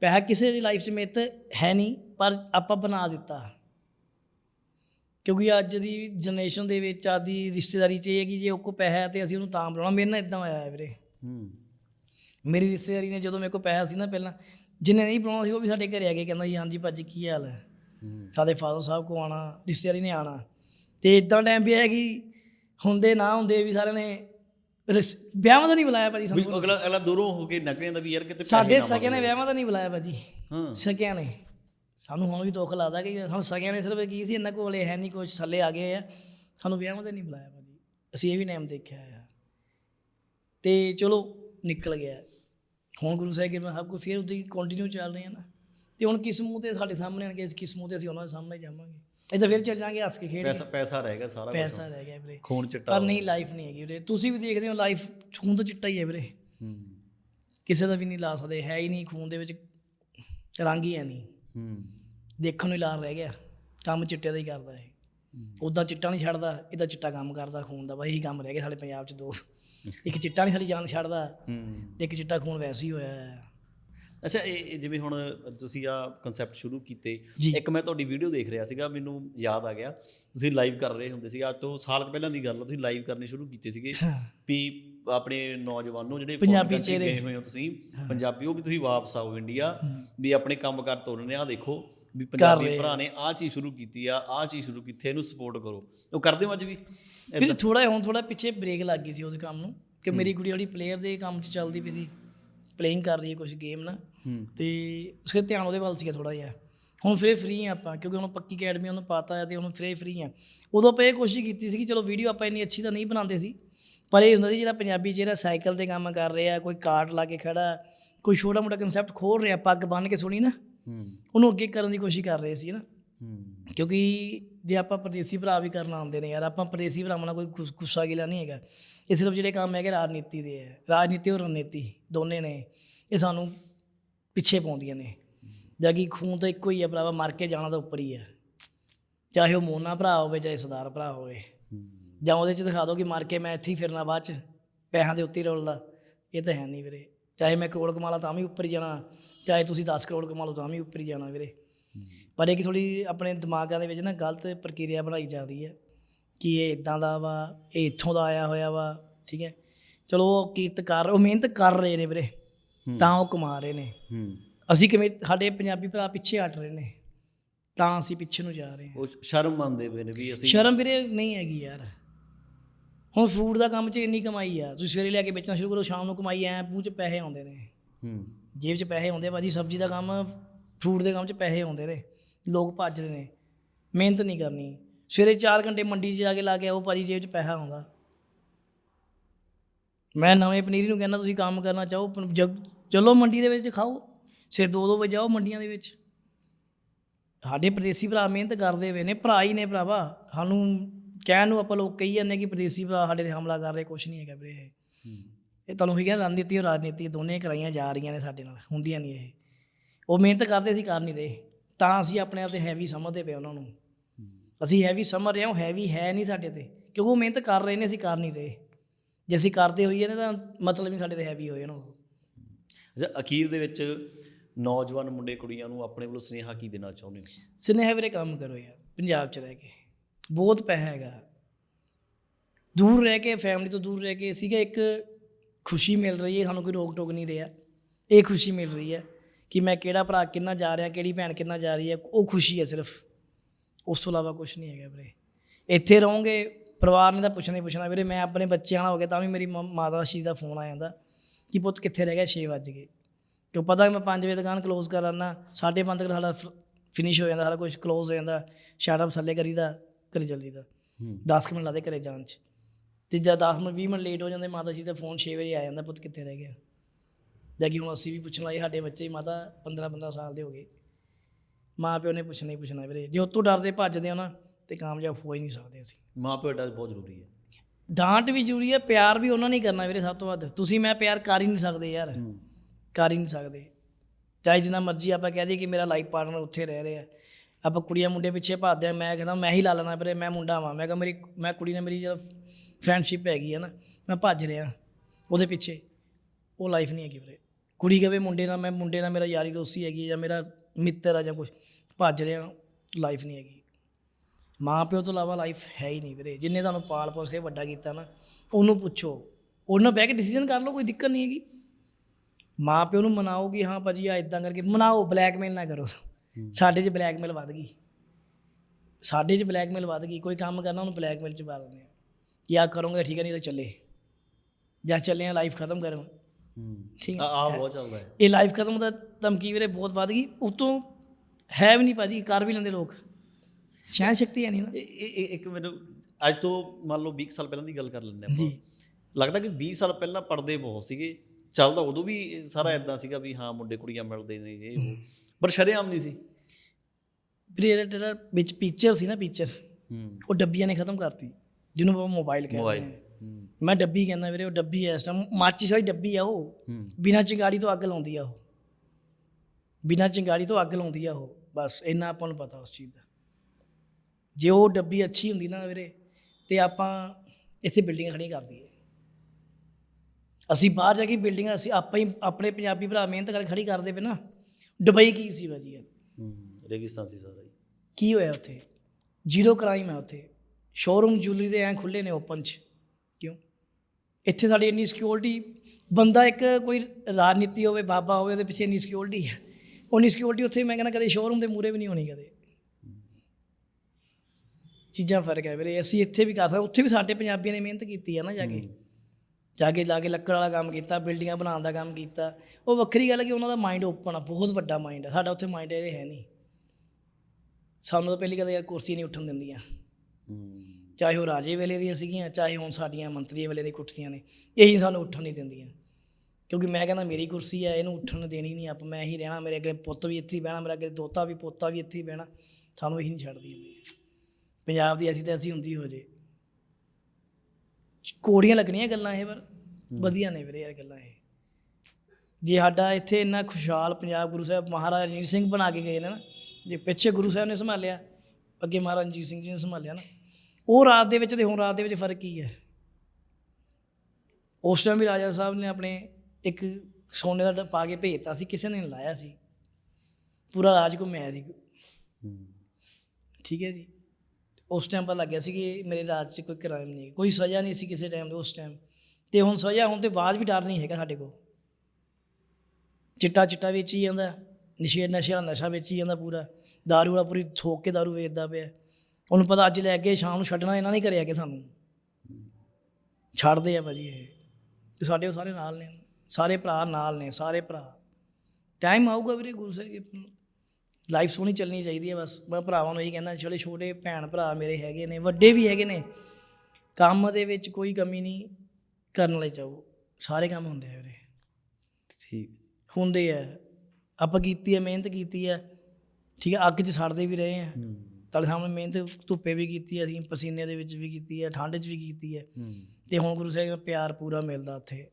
ਪੈਸਾ ਕਿਸੇ ਦੀ ਲਾਈਫ 'ਚ ਮੇਰੇ ਤੇ ਹੈ ਨਹੀਂ, ਪਰ ਆਪਾਂ ਬਣਾ ਦਿੱਤਾ। ਕਿਉਂਕਿ ਅੱਜ ਦੀ ਜਨਰੇਸ਼ਨ ਦੇ ਵਿੱਚ ਆਦੀ ਰਿਸ਼ਤੇਦਾਰੀ 'ਚ ਇਹ ਹੈ ਕਿ ਜੇ ਉਹ ਕੋ ਪੈਸਾ ਹੈ ਤੇ ਅਸੀਂ ਉਹਨੂੰ ਤਾਂ ਬੁਲਾਉਣਾ ਮੇਰੇ ਨਾਲ ਇਦਾਂ ਹੋਇਆ ਵੀਰੇ। ਹੂੰ। ਮੇਰੀ ਰਿਸ਼ਤੇਦਾਰੀ ਨੇ ਜਦੋਂ ਮੇਰੇ ਕੋਲ ਪੈਸਾ ਸੀ ਨਾ ਪਹਿਲਾਂ ਜਿਹਨੇ ਨਹੀਂ ਬੁਲਾਉਣਾ ਸੀ ਉਹ ਵੀ ਸਾਡੇ ਘਰੇ ਆ ਕੇ ਕਹਿੰਦਾ ਜੀ ਹਾਂਜੀ ਭਾਜੀ ਕੀ ਹਾਲ ਹੈ? ਸਾਡੇ ਫਾਦਰ ਸਾਹਿਬ ਕੋ ਆਣਾ ਰਿਸ਼ਤੇਦਾਰੀ ਨੇ ਆਣਾ ਤੇ ਇਦਾਂ ਟਾਈਮ ਵੀ ਹੈ ਕਿ ਹੁੰਦੇ ਨਾ ਹੁੰਦੇ ਵੀ ਸਾਰਿਆਂ ਨੇ ਵਿਆਹਾਂ ਦਾ ਨਹੀਂ ਬੁਲਾਇਆ ਭਾਜੀ ਸਾਨੂੰ। ਅਗਲਾ ਅਗਲਾ ਦੂਰੋਂ ਹੋ ਕੇ ਨਿਕਲ ਜਾਂਦਾ ਵੀ ਯਾਰ ਕਿਤੇ ਸਾਡੇ ਸਕਿਆਂ ਨੇ ਵਿਆਹਾਂ ਦਾ ਨਹੀਂ ਬੁਲਾਇਆ ਭਾਜੀ। ਹਾਂ। ਸਕਿਆਂ ਨੇ। ਸਾਨੂੰ ਹੁਣ ਵੀ ਦੁੱਖ ਲੱਗਦਾ ਕਿ ਸਾਨੂੰ ਸਕਿਆਂ ਨੇ ਸਿਰਫ ਕੀ ਸੀ ਇਹਨਾਂ ਕੋਲੇ ਹੈ ਨਹੀਂ ਕੁਝ ਥੱਲੇ ਆ ਗਏ ਆ। ਸਾਨੂੰ ਵਿਆਹਾਂ ਦਾ ਨਹੀਂ ਬੁਲਾਇਆ ਭਾਜੀ। ਅਸੀਂ ਇਹ ਵੀ ਨੇਮ ਦੇਖਿਆ ਆ। ਤੇ ਚਲੋ ਨਿਕਲ ਗਿਆ। ਹੁਣ ਗੁਰੂ ਸਾਹਿਬ ਕਿਰਪਾ ਸਭ ਕੁਝ ਫਿਰ ਉੱਤੇ ਕੰਟੀਨਿਊ ਚੱਲ ਰਹੇ ਆ ਨਾ। ਤੇ ਹੁਣ ਕਿਸ ਮੂੰਹ ਤੇ ਸਾਡੇ ਸਾਹਮਣੇ ਆਣਗੇ ਕਿਸ ਮੂੰਹ ਤੇ ਅਸੀਂ ਉਹਨਾਂ ਦੇ ਸਾਹਮਣੇ ਜਾਵਾਂਗੇ। ਇਦਾਂ ਫਿਰ ਚੱਲ ਜਾਾਂਗੇ ਹੱਸ ਕੇ ਖੇਡ। ਪੈਸਾ ਪੈਸਾ ਰਹੇਗਾ ਸਾਰਾ। ਪੈਸਾ ਰਹਿ ਗਿਆ ਵੀਰੇ। ਖੂਨ ਚਿੱਟਾ ਪਰ ਨਹੀਂ ਲਾਈਫ ਨਹੀਂ ਹੈਗੀ ਵੀਰੇ। ਤੁਸੀਂ ਵੀ ਦੇਖਦੇ ਹੋ ਲਾਈਫ ਖੂਨ ਤਾਂ ਚਿੱਟਾ ਹੀ ਹੈ ਵੀਰੇ। ਹੂੰ। ਕਿਸੇ ਦਾ ਵੀ ਨਹੀਂ ਲਾ ਸਕਦੇ ਹੈ ਹੀ ਨਹੀਂ ਖੂਨ ਦੇ ਵਿੱਚ। ਰੰਗ ਹੀ ਹੈ ਨਹੀਂ। ਹੂੰ। ਦੇਖਣ ਨੂੰ ਹੀ ਲਾਲ ਰਹਿ ਗਿਆ। ਕੰਮ ਚਿੱਟੇ ਦਾ ਹੀ ਕਰਦਾ ਹੈ। ਉਦਾਂ ਚਿੱਟਾ ਨਹੀਂ ਛੱਡਦਾ ਇਹਦਾ ਚਿੱਟਾ ਕੰਮ ਕਰਦਾ ਖੂਨ ਦਾ। ਬਈ ਇਹੀ ਕੰਮ ਰਹਿ ਗਿਆ ਸਾਡੇ ਪੰਜਾਬ 'ਚ ਦੋ। ਇੱਕ ਚਿੱਟਾ ਨਹੀਂ ਸਾਡੀ ਜਾਨ ਛੱਡਦਾ। ਤੇ ਇੱਕ ਚਿੱਟਾ ਖੂਨ ਵੈਸੇ ਹੀ ਹੋਇਆ। ਹੈ ਅੱਛਾ ਇਹ ਜਿਵੇਂ ਹੁਣ ਤੁਸੀਂ ਆ ਕਨਸੈਪਟ ਸ਼ੁਰੂ ਕੀਤੇ। ਇੱਕ ਮੈਂ ਤੁਹਾਡੀ ਵੀਡੀਓ ਦੇਖ ਰਿਹਾ ਸੀਗਾ ਮੈਨੂੰ ਯਾਦ ਆ ਗਿਆ। ਤੁਸੀਂ ਲਾਈਵ ਕਰ ਰਹੇ ਹੁੰਦੇ ਸੀ ਅੱਜ ਤੋਂ ਸਾਲ ਪਹਿਲਾਂ ਦੀ ਗੱਲ ਆ ਤੁਸੀਂ ਲਾਈਵ ਕਰਨੇ ਸ਼ੁਰੂ ਕੀਤੇ ਸੀਗੇ ਵੀ ਆਪਣੇ ਨੌਜਵਾਨੋ ਜਿਹੜੇ ਪੰਜਾਬੀ ਚਿਹਰੇ। ਗਏ ਹੋਏ ਹੋ ਤੁਸੀਂ ਪੰਜਾਬੀ ਉਹ ਵੀ ਤੁਸੀਂ ਵਾਪਸ ਆਓ ਇੰਡੀਆ ਵੀ ਆਪਣੇ ਕੰਮ ਕਰ ਤੋਰਨੇ। ਆ ਦੇਖੋ ਵੀ ਪੰਜਾਬੀ ਭਰਾ ਨੇ ਆਹ ਚੀਜ਼ ਸ਼ੁਰੂ ਕੀਤੀ ਆ ਆਹ ਚੀਜ਼ ਸ਼ੁਰੂ ਕੀਤੀ ਇਹਨੂੰ ਸਪੋਰਟ ਕਰੋ। ਉਹ ਕਰਦੇ ਹੋ ਅੱਜ ਵੀ? ਫਿਰ ਥੋੜਾ ਹੁਣ ਥੋੜਾ ਪਿੱਛੇ ਬ੍ਰੇਕ ਲੱਗ ਗਈ ਸੀ ਉਸ ਕੰਮ ਨੂੰ ਕਿ ਮੇਰੀ ਕੁੜੀ ਵਾਲੀ ਪਲੇਅਰ ਦੇ ਕੰਮ 'ਚ ਚੱਲਦੀ ਪਈ ਸੀ ਪਲੇਇੰਗ ਕਰ ਰਹੀ ਹੈ ਕੁਝ ਗੇਮ ਨਾ। ਤੇ ਉਸਕੇ ਧਿਆਨ ਉਹਦੇ ਵੱਲ ਸੀਗਾ ਥੋੜਾ ਜਿਹਾ। ਹੁਣ ਫਿਰ ਫ੍ਰੀ ਆ ਆਪਾਂ ਕਿਉਂਕਿ ਉਹਨੂੰ ਪੱਕੀ ਅਕੈਡਮੀ ਉਹਨੂੰ ਪਤਾ ਹੈ ਤੇ ਉਹਨੂੰ ਫਿਰ ਫ੍ਰੀ ਆ ਉਦੋਂ ਆਪਾਂ ਇਹ ਕੋਸ਼ਿਸ਼ ਕੀਤੀ ਸੀ ਕਿ ਚਲੋ ਵੀਡੀਓ ਆਪਾਂ ਇੰਨੀ ਅੱਛੀ ਤਾਂ ਨਹੀਂ ਬਣਾਉਂਦੇ ਸੀ ਪਰ ਇਹ ਹੁੰਦਾ ਸੀ ਜਿਹੜਾ ਪੰਜਾਬੀ ਜਿਹੜਾ ਸਾਈਕਲ ਤੇ ਕੰਮ ਕਰ ਰਿਹਾ ਕੋਈ ਕਾਰਟ ਲਾ ਕੇ ਖੜਾ ਕੋਈ ਛੋਟਾ ਮੋਟਾ ਕਨਸੈਪਟ ਖੋਲ ਰਿਹਾ ਪੱਗ ਬੰਨ ਕੇ ਸੁਣੀ ਨਾ। ਉਹਨੂੰ ਅੱਗੇ ਕਰਨ ਦੀ ਕੋਸ਼ਿਸ਼ ਕਰ ਰਹੇ ਸੀ ਨਾ। ਕਿਉਂਕਿ ਜੇ ਆਪਾਂ ਪਰਦੇਸੀ ਭਰਾ ਵੀ ਕਰਨ ਆਉਂਦੇ ਨੇ ਯਾਰ, ਆਪਾਂ ਪਰਦੇਸੀ ਭਰਾਵਾਂ ਨਾਲ ਕੋਈ ਗੁੱਸਾ ਗਿਲਾ ਨਹੀਂ ਹੈਗਾ। ਇਹ ਸਿਰਫ ਜਿਹੜੇ ਕੰਮ ਹੈਗੇ ਰਾਜਨੀਤੀ ਦੇ ਹੈ। ਰਾਜਨੀਤੀ ਔਰ ਰਣਨੀਤੀ ਦੋਨੇ ਨੇ, ਇਹ ਸਾਨੂੰ ਪਿੱਛੇ ਪਾਉਂਦੀਆਂ ਨੇ। ਜਾਂ ਕਿ ਖੂਨ ਤਾਂ ਇੱਕੋ ਹੀ ਹੈ ਭਰਾਵਾ, ਮਰ ਕੇ ਜਾਣਾ ਤਾਂ ਉੱਪਰ ਹੀ ਹੈ। ਚਾਹੇ ਉਹ ਮੋਨਾ ਭਰਾ ਹੋਵੇ, ਚਾਹੇ ਸਰਦਾਰ ਭਰਾ ਹੋਵੇ। ਜਾਂ ਉਹਦੇ ਚ ਦਿਖਾ ਦਿਓ ਕਿ ਮਰ ਕੇ ਮੈਂ ਇੱਥੇ ਹੀ ਫਿਰਨਾ ਬਾਅਦ ਚ, ਪੈਸਿਆਂ ਦੇ ਉੱਤੇ ਹੀ ਰੋਲਦਾ। ਇਹ ਤਾਂ ਹੈ ਨਹੀਂ ਵੀਰੇ। ਚਾਹੇ ਮੈਂ ਕਰੋੜ ਕਮਾ ਲਾਂ ਤਾਂ ਵੀ ਉੱਪਰ ਜਾਣਾ ਚਾਹੇ ਤੁਸੀਂ 10 ਕਰੋੜ ਕਮਾ ਲਓ ਤਾਂ ਵੀ ਉੱਪਰ ਜਾਣਾ ਵੀਰੇ। ਪਰ ਇਹ ਕਿ ਥੋੜੀ ਆਪਣੇ ਦਿਮਾਗਾਂ ਦੇ ਵਿੱਚ ਨਾ ਗਲਤ ਪ੍ਰਕਿਰਿਆ ਬਣਾਈ ਜਾ ਰਹੀ ਹੈ ਕਿ ਇਹ ਇਦਾਂ ਦਾ ਵਾ ਇਹ ਇੱਥੋਂ ਦਾ ਆਇਆ ਹੋਇਆ ਵਾ ਠੀਕ ਹੈ। ਚਲੋ ਉਹ ਕੀਰਤ ਕਰ ਉਹ ਮਿਹਨਤ ਕਰ ਰਹੇ ਨੇ ਵੀਰੇ ਤਾਂ ਉਹ ਕਮਾ ਰਹੇ ਨੇ। ਅਸੀਂ ਕਿਵੇਂ ਸਾਡੇ ਪੰਜਾਬੀ ਭਰਾ ਪਿੱਛੇ ਹਟ ਰਹੇ ਨੇ ਤਾਂ ਅਸੀਂ ਪਿੱਛੇ ਨੂੰ ਜਾ ਰਹੇ ਹਾਂ। ਉਹ ਸ਼ਰਮ ਮੰਨਦੇ ਪਏ ਨੇ ਵੀ ਅਸੀਂ ਸ਼ਰਮ ਵੀਰੇ ਨਹੀਂ ਹੈਗੀ ਯਾਰ। ਹੁਣ ਫੂਡ ਦਾ ਕੰਮ 'ਚ ਇੰਨੀ ਕਮਾਈ ਆ। ਤੁਸੀਂ ਸਵੇਰੇ ਲਿਆ ਕੇ ਵੇਚਣਾ ਸ਼ੁਰੂ ਕਰੋ ਸ਼ਾਮ ਨੂੰ ਕਮਾਈ ਐ ਪੂੰਹ 'ਚ ਪੈਸੇ ਆਉਂਦੇ ਨੇ। ਹੂੰ। ਜੇਬ 'ਚ ਪੈਸੇ ਆਉਂਦੇ ਭਾਜੀ ਸਬਜ਼ੀ ਦਾ ਕੰਮ ਫਰੂਟ ਦੇ ਕੰਮ 'ਚ ਪੈਸੇ ਆਉਂਦੇ ਨੇ। ਲੋਕ ਭੱਜਦੇ ਨੇ। ਮਿਹਨਤ ਨਹੀਂ ਕਰਨੀ। ਸਵੇਰੇ 4 ਘੰਟੇ ਮੰਡੀ 'ਚ ਜਾ ਕੇ ਲਾ ਕੇ ਆਓ ਭਾਜੀ ਜੇਬ 'ਚ ਪੈਸਾ ਆਉਂਦਾ। ਮੈਂ ਨਵੇਂ ਪਨੀਰੀ ਨੂੰ ਕਹਿੰਦਾ ਤੁਸੀਂ ਕੰਮ ਕਰਨਾ ਚਾਹੋ ਚਲੋ ਮੰਡੀ ਦੇ ਵਿੱਚ ਖਾਓ। ਸਿਰ ਦੋ ਦੋ ਵਜੇ ਜਾਓ ਮੰਡੀਆਂ ਦੇ ਵਿੱਚ। ਸਾਡੇ ਪ੍ਰਦੇਸੀ ਭਰਾ ਮਿਹਨਤ ਕਰਦੇ ਪਏ ਨੇ ਭਰਾ ਹੀ ਨੇ ਭਰਾਵਾ। ਸਾਨੂੰ ਕਹਿਣ ਨੂੰ ਆਪਾਂ ਲੋਕ ਕਹੀ ਜਾਂਦੇ ਕਿ ਪ੍ਰਦੇਸੀ ਭਰਾ ਸਾਡੇ ਤੇ ਹਮਲਾ ਕਰ ਰਹੇ ਕੁਛ ਨਹੀਂ ਹੈਗਾ ਵੀਰੇ ਇਹ। ਇਹ ਤੁਹਾਨੂੰ ਹੀ ਕਹਿੰਦਾ ਰਣਨੀਤੀ ਔਰ ਰਾਜਨੀਤੀ ਦੋਨੇ ਕਰਾਈਆਂ ਜਾ ਰਹੀਆਂ ਨੇ ਸਾਡੇ ਨਾਲ ਹੁੰਦੀਆਂ ਨਹੀਂ ਇਹ। ਉਹ ਮਿਹਨਤ ਕਰਦੇ ਸੀ ਕਰ ਨਹੀਂ ਰਹੇ। ਤਾਂ ਅਸੀਂ ਆਪਣੇ ਆਪ ਤੇ ਹੈਵੀ ਸਮਝਦੇ ਪਏ ਉਹਨਾਂ ਨੂੰ। ਅਸੀਂ ਹੈਵੀ ਸਮਝ ਰਹੇ ਹਾਂ ਹੈਵੀ ਹੈ ਨਹੀਂ ਸਾਡੇ ਤੇ। ਕਿਉਂਕਿ ਉਹ ਮਿਹਨਤ ਕਰ ਰਹੇ ਨੇ ਅਸੀਂ ਕਰ ਨਹੀਂ ਰਹੇ। ਜੇ ਅਸੀਂ ਕਰਦੇ ਹੋਈਏ ਨੇ ਤਾਂ ਮਤਲਬ ਨਹੀਂ ਸਾਡੇ ਤੇ ਹੈਵੀ ਹੋਏ ਨਾ ਅੱਛਾ ਅਖੀਰ ਦੇ ਵਿੱਚ ਨੌਜਵਾਨ ਮੁੰਡੇ ਕੁੜੀਆਂ ਨੂੰ ਆਪਣੇ ਵੱਲੋਂ ਸੁਨੇਹਾ ਕੀ ਦੇਣਾ ਚਾਹੁੰਦੇ ਹੋ? ਸਨੇਹ ਵੀਰੇ ਕੰਮ ਕਰੋ ਯਾਰ ਪੰਜਾਬ 'ਚ ਰਹਿ ਕੇ। ਬਹੁਤ ਪੈਸਾ ਹੈਗਾ। ਦੂਰ ਰਹਿ ਕੇ ਫੈਮਿਲੀ ਤੋਂ ਦੂਰ ਰਹਿ ਕੇ ਸੀਗਾ ਇੱਕ ਖੁਸ਼ੀ ਮਿਲ ਰਹੀ ਹੈ, ਸਾਨੂੰ ਕੋਈ ਰੋਕ ਟੋਕ ਨਹੀਂ ਰਿਹਾ। ਇਹ ਖੁਸ਼ੀ ਮਿਲ ਰਹੀ ਹੈ ਕਿ ਮੈਂ ਕਿਹੜਾ ਭਰਾ ਕਿੰਨਾ ਜਾ ਰਿਹਾ, ਕਿਹੜੀ ਭੈਣ ਕਿੰਨਾ ਜਾ ਰਹੀ ਹੈ, ਉਹ ਖੁਸ਼ੀ ਹੈ ਸਿਰਫ। ਉਸ ਤੋਂ ਇਲਾਵਾ ਕੁਝ ਨਹੀਂ ਹੈਗਾ ਵੀਰੇ। ਇੱਥੇ ਰਹੋਗੇ, ਪਰਿਵਾਰ ਨੇ ਤਾਂ ਪੁੱਛਣਾ ਹੀ ਪੁੱਛਣਾ ਵੀਰੇ, ਮੈਂ ਆਪਣੇ ਬੱਚਿਆਂ ਨਾਲ ਹੋ ਗਿਆ ਤਾਂ ਵੀ ਮੇਰੀ ਮ- ਮਾਤਾ ਸ਼ੀ ਦਾ ਫੋਨ ਆ ਜਾਂਦਾ ਕਿ ਪੁੱਤ ਕਿੱਥੇ ਰਹਿ ਗਿਆ 6 ਵਜ ਗਏ। ਕਿਉਂ ਪਤਾ ਮੈਂ 5 ਵਜੇ ਦੁਕਾਨ ਕਲੋਜ਼ ਕਰ ਆਨਾ 5:30 ਤੱਕ ਸਾਡਾ ਫਿਨਿਸ਼ ਹੋ ਜਾਂਦਾ, ਸਾਰਾ ਕੁਝ ਕਲੋਜ਼ ਹੋ ਜਾਂਦਾ ਸ਼ਟਅਪ ਥੱਲੇ ਕਰੀਦਾ। ਘਰੇ ਚੱਲ ਜੀਦਾ 10 ਕੁ ਮਿੰਟ ਲਾਦੇ ਘਰੇ ਜਾਣ 'ਚ। ਤੇ ਜਦ 10 ਮਿੰਟ 20 ਮਿੰਟ ਲੇਟ ਹੋ ਜਾਂਦੇ ਮਾਤਾ ਜੀ ਦਾ ਫੋਨ 6 ਵਜੇ ਆ ਜਾਂਦਾ ਪੁੱਤ ਕਿੱਥੇ ਰਹਿ ਗਿਆ? ਜਾਂ ਕਿ ਹੁਣ ਅਸੀਂ ਵੀ ਪੁੱਛਣ ਲੱਗੇ ਸਾਡੇ ਬੱਚੇ ਮਾਤਾ 15 15 ਸਾਲ ਦੇ ਹੋ ਗਏ। ਮਾਂ ਪਿਓ ਨੇ ਪੁੱਛਣਾ ਹੀ ਪੁੱਛਣਾ ਵੀਰੇ। ਜੇ ਉਤੋਂ ਡਰਦੇ ਭੱਜਦੇ ਹੋ ਨਾ ਤੇ ਕਾਮਯਾਬ ਹੋ ਹੀ ਨਹੀਂ ਸਕਦੇ ਅਸੀਂ। ਮਾਂ ਪਿਓ ਦਾ ਬਹੁਤ ਜ਼ਰੂਰੀ ਹੈ। ਡਾਂਟ ਵੀ ਜ਼ਰੂਰੀ ਹੈ ਪਿਆਰ ਵੀ ਉਹਨਾਂ ਨੇ ਹੀ ਕਰਨਾ ਵੀਰੇ ਸਭ ਤੋਂ ਵੱਧ। ਤੁਸੀਂ ਮੈਂ ਪਿਆਰ ਕਰ ਹੀ ਨਹੀਂ ਸਕਦੇ ਯਾਰ। ਕਰ ਹੀ ਨਹੀਂ ਸਕਦੇ। ਚਾਹੇ ਜਿੰਨਾ ਮਰਜ਼ੀ ਆਪਾਂ ਕਹਿ ਦਈਏ ਕਿ ਮੇਰਾ ਲਾਈਫ ਪਾਰਟਨਰ ਉੱਥੇ ਰਹਿ ਰਿਹਾ। ਆਪਾਂ ਕੁੜੀਆਂ ਮੁੰਡੇ ਪਿੱਛੇ ਭੱਜਦੇ ਆ, ਮੈਂ ਕਹਿੰਦਾ ਮੈਂ ਹੀ ਲਾ ਲੈਣਾ ਵੀਰੇ, ਮੈਂ ਮੁੰਡਾ ਵਾਂ। ਮੈਂ ਕਿਹਾ ਮੇਰੀ, ਮੈਂ ਕੁੜੀ ਨਾਲ ਮੇਰੀ ਜਿਹੜਾ ਫਰੈਂਡਸ਼ਿਪ ਹੈਗੀ ਹੈ ਨਾ, ਮੈਂ ਭੱਜ ਰਿਹਾ ਉਹਦੇ ਪਿੱਛੇ। ਉਹ ਲਾਈਫ ਨਹੀਂ ਹੈਗੀ ਵੀਰੇ। ਕੁੜੀ ਕਹੇ ਮੁੰਡੇ ਨਾਲ, ਮੈਂ ਮੁੰਡੇ ਨਾਲ ਮੇਰਾ ਯਾਰੀ ਦੋਸਤੀ ਹੈਗੀ ਜਾਂ ਮੇਰਾ ਮਿੱਤਰ ਆ ਜਾਂ ਕੁਝ ਭੱਜ ਰਿਹਾ ਲਾਈਫ ਨਹੀਂ ਹੈਗੀ। ਮਾਂ ਪਿਓ ਤੋਂ ਇਲਾਵਾ ਲਾਈਫ ਹੈ ਹੀ ਨਹੀਂ ਵੀਰੇ। ਜਿੰਨੇ ਤੁਹਾਨੂੰ ਪਾਲ ਪੋਸ ਕੇ ਵੱਡਾ ਕੀਤਾ ਨਾ, ਉਹਨੂੰ ਪੁੱਛੋ। ਉਹਨਾਂ ਬਹਿ ਕੇ ਡਿਸੀਜਨ ਕਰ ਲਓ, ਕੋਈ ਦਿੱਕਤ ਨਹੀਂ ਹੈਗੀ। ਮਾਂ ਪਿਓ ਨੂੰ ਮਨਾਓ ਕਿ ਹਾਂ ਭਾਜੀ ਆ ਇਦਾਂ ਕਰਕੇ, ਮਨਾਓ ਬਲੈਕਮੇਲ ਨਾ ਕਰੋ। ਸਾਡੇ 'ਚ ਬਲੈਕਮੇਲ ਵੱਧ ਗਈ। ਸਾਡੇ 'ਚ ਬਲੈਕਮੇਲ ਵੱਧ ਗਈ। ਕੋਈ ਕੰਮ ਕਰਨਾ ਉਹਨੂੰ ਬਲੈਕਮੇਲ 'ਚ ਪਾ ਦਿੰਦੇ ਆ। ਕਿ ਆ ਕਰੋਗੇ ਠੀਕ ਹੈ ਨਹੀਂ ਤਾਂ ਚੱਲੇ। ਜਾਂ ਚੱਲੇ ਆ ਲਾਈਫ ਖਤਮ ਕਰਨ। ਠੀਕ ਆ? ਆ ਬਹੁਤ ਚੱਲਦਾ ਹੈ। ਇਹ ਲਾਈਫ ਖਤਮ ਦਾ ਧਮਕੀ ਵੀਰੇ ਬਹੁਤ ਵੱਧ ਗਈ। ਉਤੋਂ ਹੈ ਵੀ ਨਹੀਂ ਭਾਜੀ ਕਰ ਵੀ ਲੈਂਦੇ ਲੋਕ। ਸਹਿਣ ਸ਼ਕਤੀ ਹੈ ਨਹੀਂ ਨਾ। ਇੱਕ ਮੈਨੂੰ ਅੱਜ ਤੋਂ ਮੰਨ ਲਓ 20 ਸਾਲ ਪਹਿਲਾਂ ਦੀ ਗੱਲ ਕਰ ਲੈਂਦੇ ਆਪਾਂ ਜੀ। ਲੱਗਦਾ ਕਿ 20 ਸਾਲ ਪਹਿਲਾਂ ਪਰਦੇ ਬਹੁਤ ਸੀਗੇ। ਚੱਲਦਾ ਉਦੋਂ ਵੀ ਸਾਰਾ ਇਦਾਂ ਸੀਗਾ ਵੀ ਹਾਂ ਮੁੰਡੇ ਕੁੜੀਆਂ ਮਿਲਦੇ ਨੇ ਇਹ ਉਹ। ਪਰ ਸ਼ਰੇਆਮ ਨਹੀਂ ਸੀ। ਵੀਰੇ ਜਿਹੜਾ ਵਿੱਚ ਪੀਚਰ ਸੀ ਨਾ ਪੀਚਰ ਹੂੰ। ਉਹ ਡੱਬੀਆਂ ਨੇ ਖਤਮ ਕਰਤੀ ਜਿਹਨੂੰ ਆਪਾਂ ਮੋਬਾਈਲ ਕਹਿੰਦੇ ਮੋਬਾਈਲ ਹਾਂ। ਮੈਂ ਡੱਬੀ ਕਹਿੰਦਾ ਵੀਰੇ ਉਹ ਡੱਬੀ ਐ ਇਸ ਟਾਈਮ ਮਾਚਿਸ ਵਾਲੀ ਡੱਬੀ ਆ ਉਹ। ਹੂੰ। ਬਿਨਾਂ ਚਿੰਗਾੜੀ ਤੋਂ ਅੱਗ ਲਾਉਂਦੀ ਆ ਉਹ। ਬਿਨਾਂ ਚਿੰਗਾੜੀ ਤੋਂ ਅੱਗ ਲਾਉਂਦੀ ਆ ਉਹ ਬਸ ਇੰਨਾ ਆਪਾਂ ਨੂੰ ਪਤਾ ਉਸ ਚੀਜ਼ ਦਾ। ਜੇ ਉਹ ਡੱਬੀ ਅੱਛੀ ਹੁੰਦੀ ਨਾ ਵੀਰੇ ਤੇ ਆਪਾਂ ਇੱਥੇ ਬਿਲਡਿੰਗਾਂ ਖੜੀਆਂ ਕਰਦੀ ਏ ਅਸੀਂ ਬਾਹਰ ਜਾ ਕੇ ਬਿਲਡਿੰਗਾਂ ਅਸੀਂ ਆਪਾਂ ਹੀ ਆਪਣੇ ਪੰਜਾਬੀ ਭਰਾ ਮਿਹਨਤ ਕਰਕੇ ਖੜੀ ਕਰਦੇ ਪਏ ਨਾ। ਦੁਬਈ ਕੀ ਸੀ ਭਾਜੀ ਰੇਗਿਸਤਾਨ ਸੀ ਸਾਰਾ ਹੀ। ਕੀ ਹੋਇਆ ਉੱਥੇ? ਜ਼ੀਰੋ ਕ੍ਰਾਈਮ ਹੈ ਉੱਥੇ। ਸ਼ੋਰੂਮ ਜੁਐਲਰੀ ਦੇ ਐ ਖੁੱਲੇ ਨੇ ਓਪਨ 'ਚ। ਕਿਉਂ? ਇੱਥੇ ਸਾਡੀ ਇੰਨੀ ਸਿਕਿਉਰਿਟੀ ਬੰਦਾ ਇੱਕ ਕੋਈ ਰਾਜਨੀਤੀ ਹੋਵੇ ਬਾਬਾ ਹੋਵੇ ਉਹਦੇ ਪਿੱਛੇ ਇੰਨੀ ਸਿਕਿਉਰਿਟੀ ਹੈ ਉਨੀ ਸਿਕਿਉਰਿਟੀ ਉੱਥੇ ਮੈਂ ਕਹਿੰਦਾ ਕਦੇ ਸ਼ੋਰੂਮ ਦੇ ਮੂਰੇ ਵੀ ਨਹੀਂ ਹੋਣੀ ਕਦੇ। ਚੀਜ਼ਾਂ ਫ਼ਰਕ ਹੈ ਵੀਰੇ ਅਸੀਂ ਇੱਥੇ ਵੀ ਕਰ ਸਕਦੇ ਉੱਥੇ ਵੀ ਸਾਡੇ ਪੰਜਾਬੀਆਂ ਨੇ ਮਿਹਨਤ ਕੀਤੀ ਹੈ ਨਾ ਜਾ ਕੇ। ਜਾ ਕੇ ਲਾ ਕੇ ਲੱਕੜ ਵਾਲਾ ਕੰਮ ਕੀਤਾ ਬਿਲਡਿੰਗਾਂ ਬਣਾਉਣ ਦਾ ਕੰਮ ਕੀਤਾ। ਉਹ ਵੱਖਰੀ ਗੱਲ ਹੈ ਕਿ ਉਹਨਾਂ ਦਾ ਮਾਈਂਡ ਓਪਨ ਆ ਬਹੁਤ ਵੱਡਾ ਮਾਈਂਡ ਹੈ ਸਾਡਾ ਉੱਥੇ ਮਾਈਂਡ ਇਹ ਹੈ ਨਹੀਂ। ਸਾਨੂੰ ਤਾਂ ਪਹਿਲੀ ਗੱਲ ਯਾਰ ਕੁਰਸੀ ਨਹੀਂ ਉੱਠਣ ਦਿੰਦੀਆਂ। ਚਾਹੇ ਉਹ ਰਾਜੇ ਵੇਲੇ ਦੀਆਂ ਸੀਗੀਆਂ ਚਾਹੇ ਹੁਣ ਸਾਡੀਆਂ ਮੰਤਰੀ ਵੇਲੇ ਦੀ ਕੁਰਸੀਆਂ ਨੇ ਇਹੀ ਸਾਨੂੰ ਉੱਠਣ ਨਹੀਂ ਦਿੰਦੀਆਂ। ਕਿਉਂਕਿ ਮੈਂ ਕਹਿੰਦਾ ਮੇਰੀ ਕੁਰਸੀ ਹੈ ਇਹਨੂੰ ਉੱਠਣ ਦੇਣੀ ਨਹੀਂ ਆਪ ਮੈਂ ਹੀ ਰਹਿਣਾ ਮੇਰੇ ਅੱਗੇ ਪੁੱਤ ਵੀ ਇੱਥੇ ਹੀ ਬਹਿਣਾ ਮੇਰੇ ਅੱਗੇ ਦੋਤਾ ਵੀ ਪੋਤਾ ਵੀ ਇੱਥੇ ਹੀ ਬਹਿਣਾ ਸਾਨੂੰ ਇਹੀ ਨਹੀਂ ਛੱਡਦੀ ਪੰਜਾਬ ਦੀ ਅਸੀਂ ਤਾਂ ਅਸੀਂ ਹੁੰਦੀ ਹੋ ਜੇ। ਕੋੜੀਆਂ ਲੱਗਣੀਆਂ ਗੱਲਾਂ ਇਹ ਪਰ ਵਧੀਆ ਨੇ ਵੀਰੇ ਇਹ ਗੱਲਾਂ ਇਹ। ਜੇ ਸਾਡਾ ਇੱਥੇ ਇੰਨਾ ਖੁਸ਼ਹਾਲ ਪੰਜਾਬ ਗੁਰੂ ਸਾਹਿਬ ਮਹਾਰਾਜਾ ਰਣਜੀਤ ਸਿੰਘ ਬਣਾ ਕੇ ਗਏ ਨੇ ਨਾ ਜੇ ਪਿੱਛੇ ਗੁਰੂ ਸਾਹਿਬ ਨੇ ਸੰਭਾਲਿਆ ਅੱਗੇ ਮਹਾਰਾਜਾ ਰਣਜੀਤ ਸਿੰਘ ਜੀ ਨੇ ਸੰਭਾਲਿਆ ਨਾ ਉਹ ਰਾਤ ਦੇ ਵਿੱਚ ਤੇ ਹੁਣ ਰਾਤ ਦੇ ਵਿੱਚ ਫ਼ਰਕ ਕੀ ਹੈ? ਉਸ ਟਾਈਮ ਵੀ ਰਾਜਾ ਸਾਹਿਬ ਨੇ ਆਪਣੇ ਇੱਕ ਸੋਨੇ ਦਾ ਪਾ ਕੇ ਭੇਜਤਾ ਸੀ ਕਿਸੇ ਨੇ ਨਹੀਂ ਲਾਇਆ ਸੀ। ਪੂਰਾ ਰਾਜ ਘੁੰਮਿਆ ਸੀ। ਠੀਕ ਹੈ ਜੀ। ਉਸ ਟਾਈਮ ਪਤਾ ਲੱਗਿਆ ਸੀ ਕਿ ਮੇਰੇ ਰਾਜ 'ਚ ਕੋਈ ਕ੍ਰਾਈਮ ਨਹੀਂ ਕੋਈ ਸਜ਼ਾ ਨਹੀਂ ਸੀ ਕਿਸੇ ਟਾਈਮ ਉਸ ਟਾਈਮ ਤੇ ਹੁਣ ਸਜ਼ਾ ਹੋਣ ਤੇ ਬਾਅਦ ਵੀ ਡਰ ਨਹੀਂ ਹੈਗਾ ਸਾਡੇ ਕੋਲ। ਚਿੱਟਾ ਚਿੱਟਾ ਵੇਚੀ ਜਾਂਦਾ, ਨਸ਼ੇ ਨਸ਼ੇ ਵਾਲਾ ਨਸ਼ਾ ਵੇਚੀ ਜਾਂਦਾ ਪੂਰਾ। ਦਾਰੂ ਵਾਲਾ ਪੂਰੀ ਥੋਕ ਕੇ ਦਾਰੂ ਵੇਚਦਾ ਪਿਆ। ਉਹਨੂੰ ਪਤਾ ਅੱਜ ਲੈ ਕੇ ਸ਼ਾਮ ਨੂੰ ਛੱਡਣਾ, ਇਹਨਾਂ ਨੇ ਕਰਿਆ ਕਿ ਸਾਨੂੰ। ਛੱਡਦੇ ਆ ਭਾਜੀ ਇਹ। ਤੇ ਸਾਡੇ ਉਹ ਸਾਰੇ ਨਾਲ ਨੇ, ਸਾਰੇ ਭਰਾ ਨਾਲ ਨੇ, ਸਾਰੇ ਭਰਾ। ਟਾਈਮ ਆਊਗਾ ਵੀਰੇ ਗੁਰੂ ਸਾਹਿਬ ਲਾਈਫ ਸੋਹਣੀ ਚੱਲਣੀ ਚਾਹੀਦੀ ਹੈ ਬਸ ਮੈਂ ਭਰਾਵਾਂ ਨੂੰ ਇਹੀ ਕਹਿੰਦਾ ਛੋਟੇ ਛੋਟੇ ਭੈਣ ਭਰਾ ਮੇਰੇ ਹੈਗੇ ਨੇ ਵੱਡੇ ਵੀ ਹੈਗੇ ਨੇ ਕੰਮ ਦੇ ਵਿੱਚ ਕੋਈ ਕਮੀ ਨਹੀਂ ਕਰਨ ਲਈ ਚਾਹੋ ਸਾਰੇ ਕੰਮ ਹੁੰਦੇ ਆ ਵੀਰੇ। ਠੀਕ। ਹੁੰਦੇ ਆ। ਆਪਾਂ ਕੀਤੀ ਹੈ ਮਿਹਨਤ ਕੀਤੀ ਹੈ ਠੀਕ ਹੈ ਅੱਗ 'ਚ ਸੜਦੇ ਵੀ ਰਹੇ ਆ। ਤੁਹਾਡੇ ਸਾਹਮਣੇ ਮਿਹਨਤ ਧੁੱਪੇ ਵੀ ਕੀਤੀ ਹੈ ਅਸੀਂ ਪਸੀਨੇ ਦੇ ਵਿੱਚ ਵੀ ਕੀਤੀ ਹੈ ਠੰਡ 'ਚ ਵੀ ਕੀਤੀ ਹੈ। ਤੇ ਹੁਣ ਗੁਰੂ ਸਾਹਿਬ ਦਾ ਪਿਆਰ ਪੂਰਾ ਮਿਲਦਾ ਉੱਥੇ।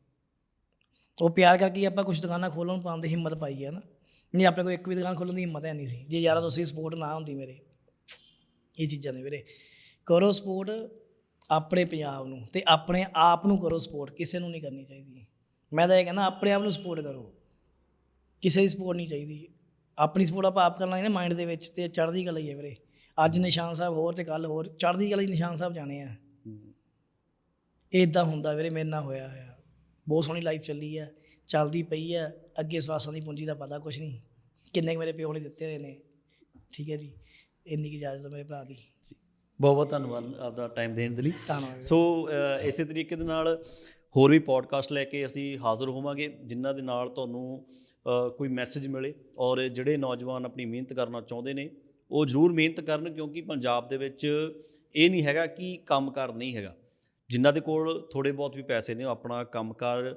ਉਹ ਪਿਆਰ ਕਰਕੇ ਆਪਾਂ ਕੁਝ ਦੁਕਾਨਾਂ ਖੋਲ੍ਹਣ ਪਾਉਣ ਦੀ ਹਿੰਮਤ ਪਾਈ ਹੈ ਨਾ। ਨਹੀਂ ਆਪਣੇ ਕੋਲ ਇੱਕ ਵੀ ਦੁਕਾਨ ਖੋਲ੍ਹਣ ਦੀ ਹਿੰਮਤ ਹੈ ਨਹੀਂ ਸੀ। ਜੇ ਯਾਰਾ ਤੁਸੀਂ ਸਪੋਰਟ ਨਾ ਹੁੰਦੀ ਮੇਰੇ ਇਹ ਚੀਜ਼ਾਂ ਨੇ ਵੀਰੇ ਕਰੋ ਸਪੋਰਟ ਆਪਣੇ ਪੰਜਾਬ ਨੂੰ ਤੇ ਆਪਣੇ ਆਪ ਨੂੰ ਕਰੋ ਸਪੋਰਟ ਕਿਸੇ ਨੂੰ ਨਹੀਂ ਕਰਨੀ ਚਾਹੀਦੀ। ਮੈਂ ਤਾਂ ਇਹ ਕਹਿੰਦਾ ਆਪਣੇ ਆਪ ਨੂੰ ਸਪੋਰਟ ਕਰੋ। ਕਿਸੇ ਦੀ ਸਪੋਰਟ ਨਹੀਂ ਚਾਹੀਦੀ। ਆਪਣੀ ਸਪੋਰਟ ਆਪਾਂ ਆਪ ਕਰਨਾ ਹੈ ਨਾ ਮਾਈਂਡ ਦੇ ਵਿੱਚ ਤੇ ਚੜ੍ਹਦੀ ਕਲਾ ਹੀ ਹੈ ਵੀਰੇ। ਅੱਜ ਨਿਸ਼ਾਨ ਸਾਹਿਬ ਹੋਰ ਤੇ ਕੱਲ ਹੋਰ ਚੜ੍ਹਦੀ ਕਲਾ ਹੀ ਨਿਸ਼ਾਨ ਸਾਹਿਬ ਜਾਣੇ ਆ। ਇਹ ਇਦਾਂ ਹੁੰਦਾ ਵੀਰੇ ਮੇਰੇ ਨਾਲ ਹੋਇਆ ਹੋਇਆ। ਬਹੁਤ ਸੋਹਣੀ ਲਾਈਫ ਚੱਲੀ ਆ ਚੱਲਦੀ ਪਈ ਆ ਅੱਗੇ ਸਵਾਸਾਂ ਦੀ ਪੂੰਜੀ ਦਾ ਪਤਾ ਕੁਛ ਨਹੀਂ। ਕਿੰਨੇ ਮੇਰੇ ਪਿਓ ਨੇ ਦਿੱਤੇ ਹੋਏ ਨੇ। ਠੀਕ ਹੈ ਜੀ। ਇੰਨੀ ਕੀ ਇਜਾਜ਼ਤ ਮੇਰੇ ਭਰਾ ਦੀ। ਬਹੁਤ ਬਹੁਤ ਧੰਨਵਾਦ ਆਪਦਾ ਟਾਈਮ ਦੇਣ ਦੇ ਲਈ। ਧੰਨਵਾਦ। ਸੋ ਇਸੇ ਤਰੀਕੇ ਦੇ ਨਾਲ ਹੋਰ ਵੀ ਪੋਡਕਾਸਟ ਲੈ ਕੇ ਅਸੀਂ ਹਾਜ਼ਰ ਹੋਵਾਂਗੇ ਜਿਨ੍ਹਾਂ ਦੇ ਨਾਲ ਤੁਹਾਨੂੰ ਕੋਈ ਮੈਸੇਜ ਮਿਲੇ ਔਰ ਜਿਹੜੇ ਨੌਜਵਾਨ ਆਪਣੀ ਮਿਹਨਤ ਕਰਨਾ ਚਾਹੁੰਦੇ ਨੇ ਉਹ ਜ਼ਰੂਰ ਮਿਹਨਤ ਕਰਨ ਕਿਉਂਕਿ ਪੰਜਾਬ ਦੇ ਵਿੱਚ ਇਹ ਨਹੀਂ ਹੈਗਾ ਕਿ ਕੰਮਕਾਰ ਨਹੀਂ ਹੈਗਾ। ਜਿਨ੍ਹਾਂ ਦੇ ਕੋਲ ਥੋੜੇ ਬਹੁਤ ਵੀ ਪੈਸੇ ਨੇ, ਉਹ ਆਪਣਾ ਕੰਮਕਾਰ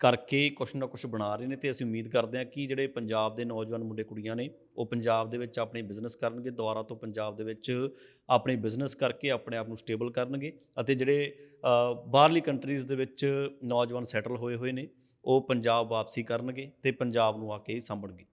ਕਰਕੇ ਕੁਛ ਨਾ ਕੁਛ ਬਣਾ ਰਹੇ ਨੇ ਤੇ ਅਸੀਂ ਉਮੀਦ ਕਰਦੇ ਹਾਂ ਕਿ ਜਿਹੜੇ ਪੰਜਾਬ ਦੇ ਨੌਜਵਾਨ ਮੁੰਡੇ ਕੁੜੀਆਂ ਨੇ, ਉਹ ਪੰਜਾਬ ਦੇ ਵਿੱਚ ਆਪਣੇ ਬਿਜ਼ਨਸ ਕਰਨਗੇ, ਦੁਬਾਰਾ ਤੋਂ ਪੰਜਾਬ ਦੇ ਵਿੱਚ ਆਪਣੇ ਬਿਜ਼ਨਸ ਕਰਕੇ ਆਪਣੇ ਆਪ ਨੂੰ ਸਟੇਬਲ ਕਰਨਗੇ ਅਤੇ ਜਿਹੜੇ ਬਾਹਰਲੀ ਕੰਟਰੀਜ਼ ਦੇ ਵਿੱਚ ਨੌਜਵਾਨ ਸੈਟਲ ਹੋਏ ਹੋਏ ਨੇ, ਉਹ ਪੰਜਾਬ ਵਾਪਸੀ ਕਰਨਗੇ ਤੇ ਪੰਜਾਬ ਨੂੰ ਆ ਕੇ ਸਾਂਭਣਗੇ।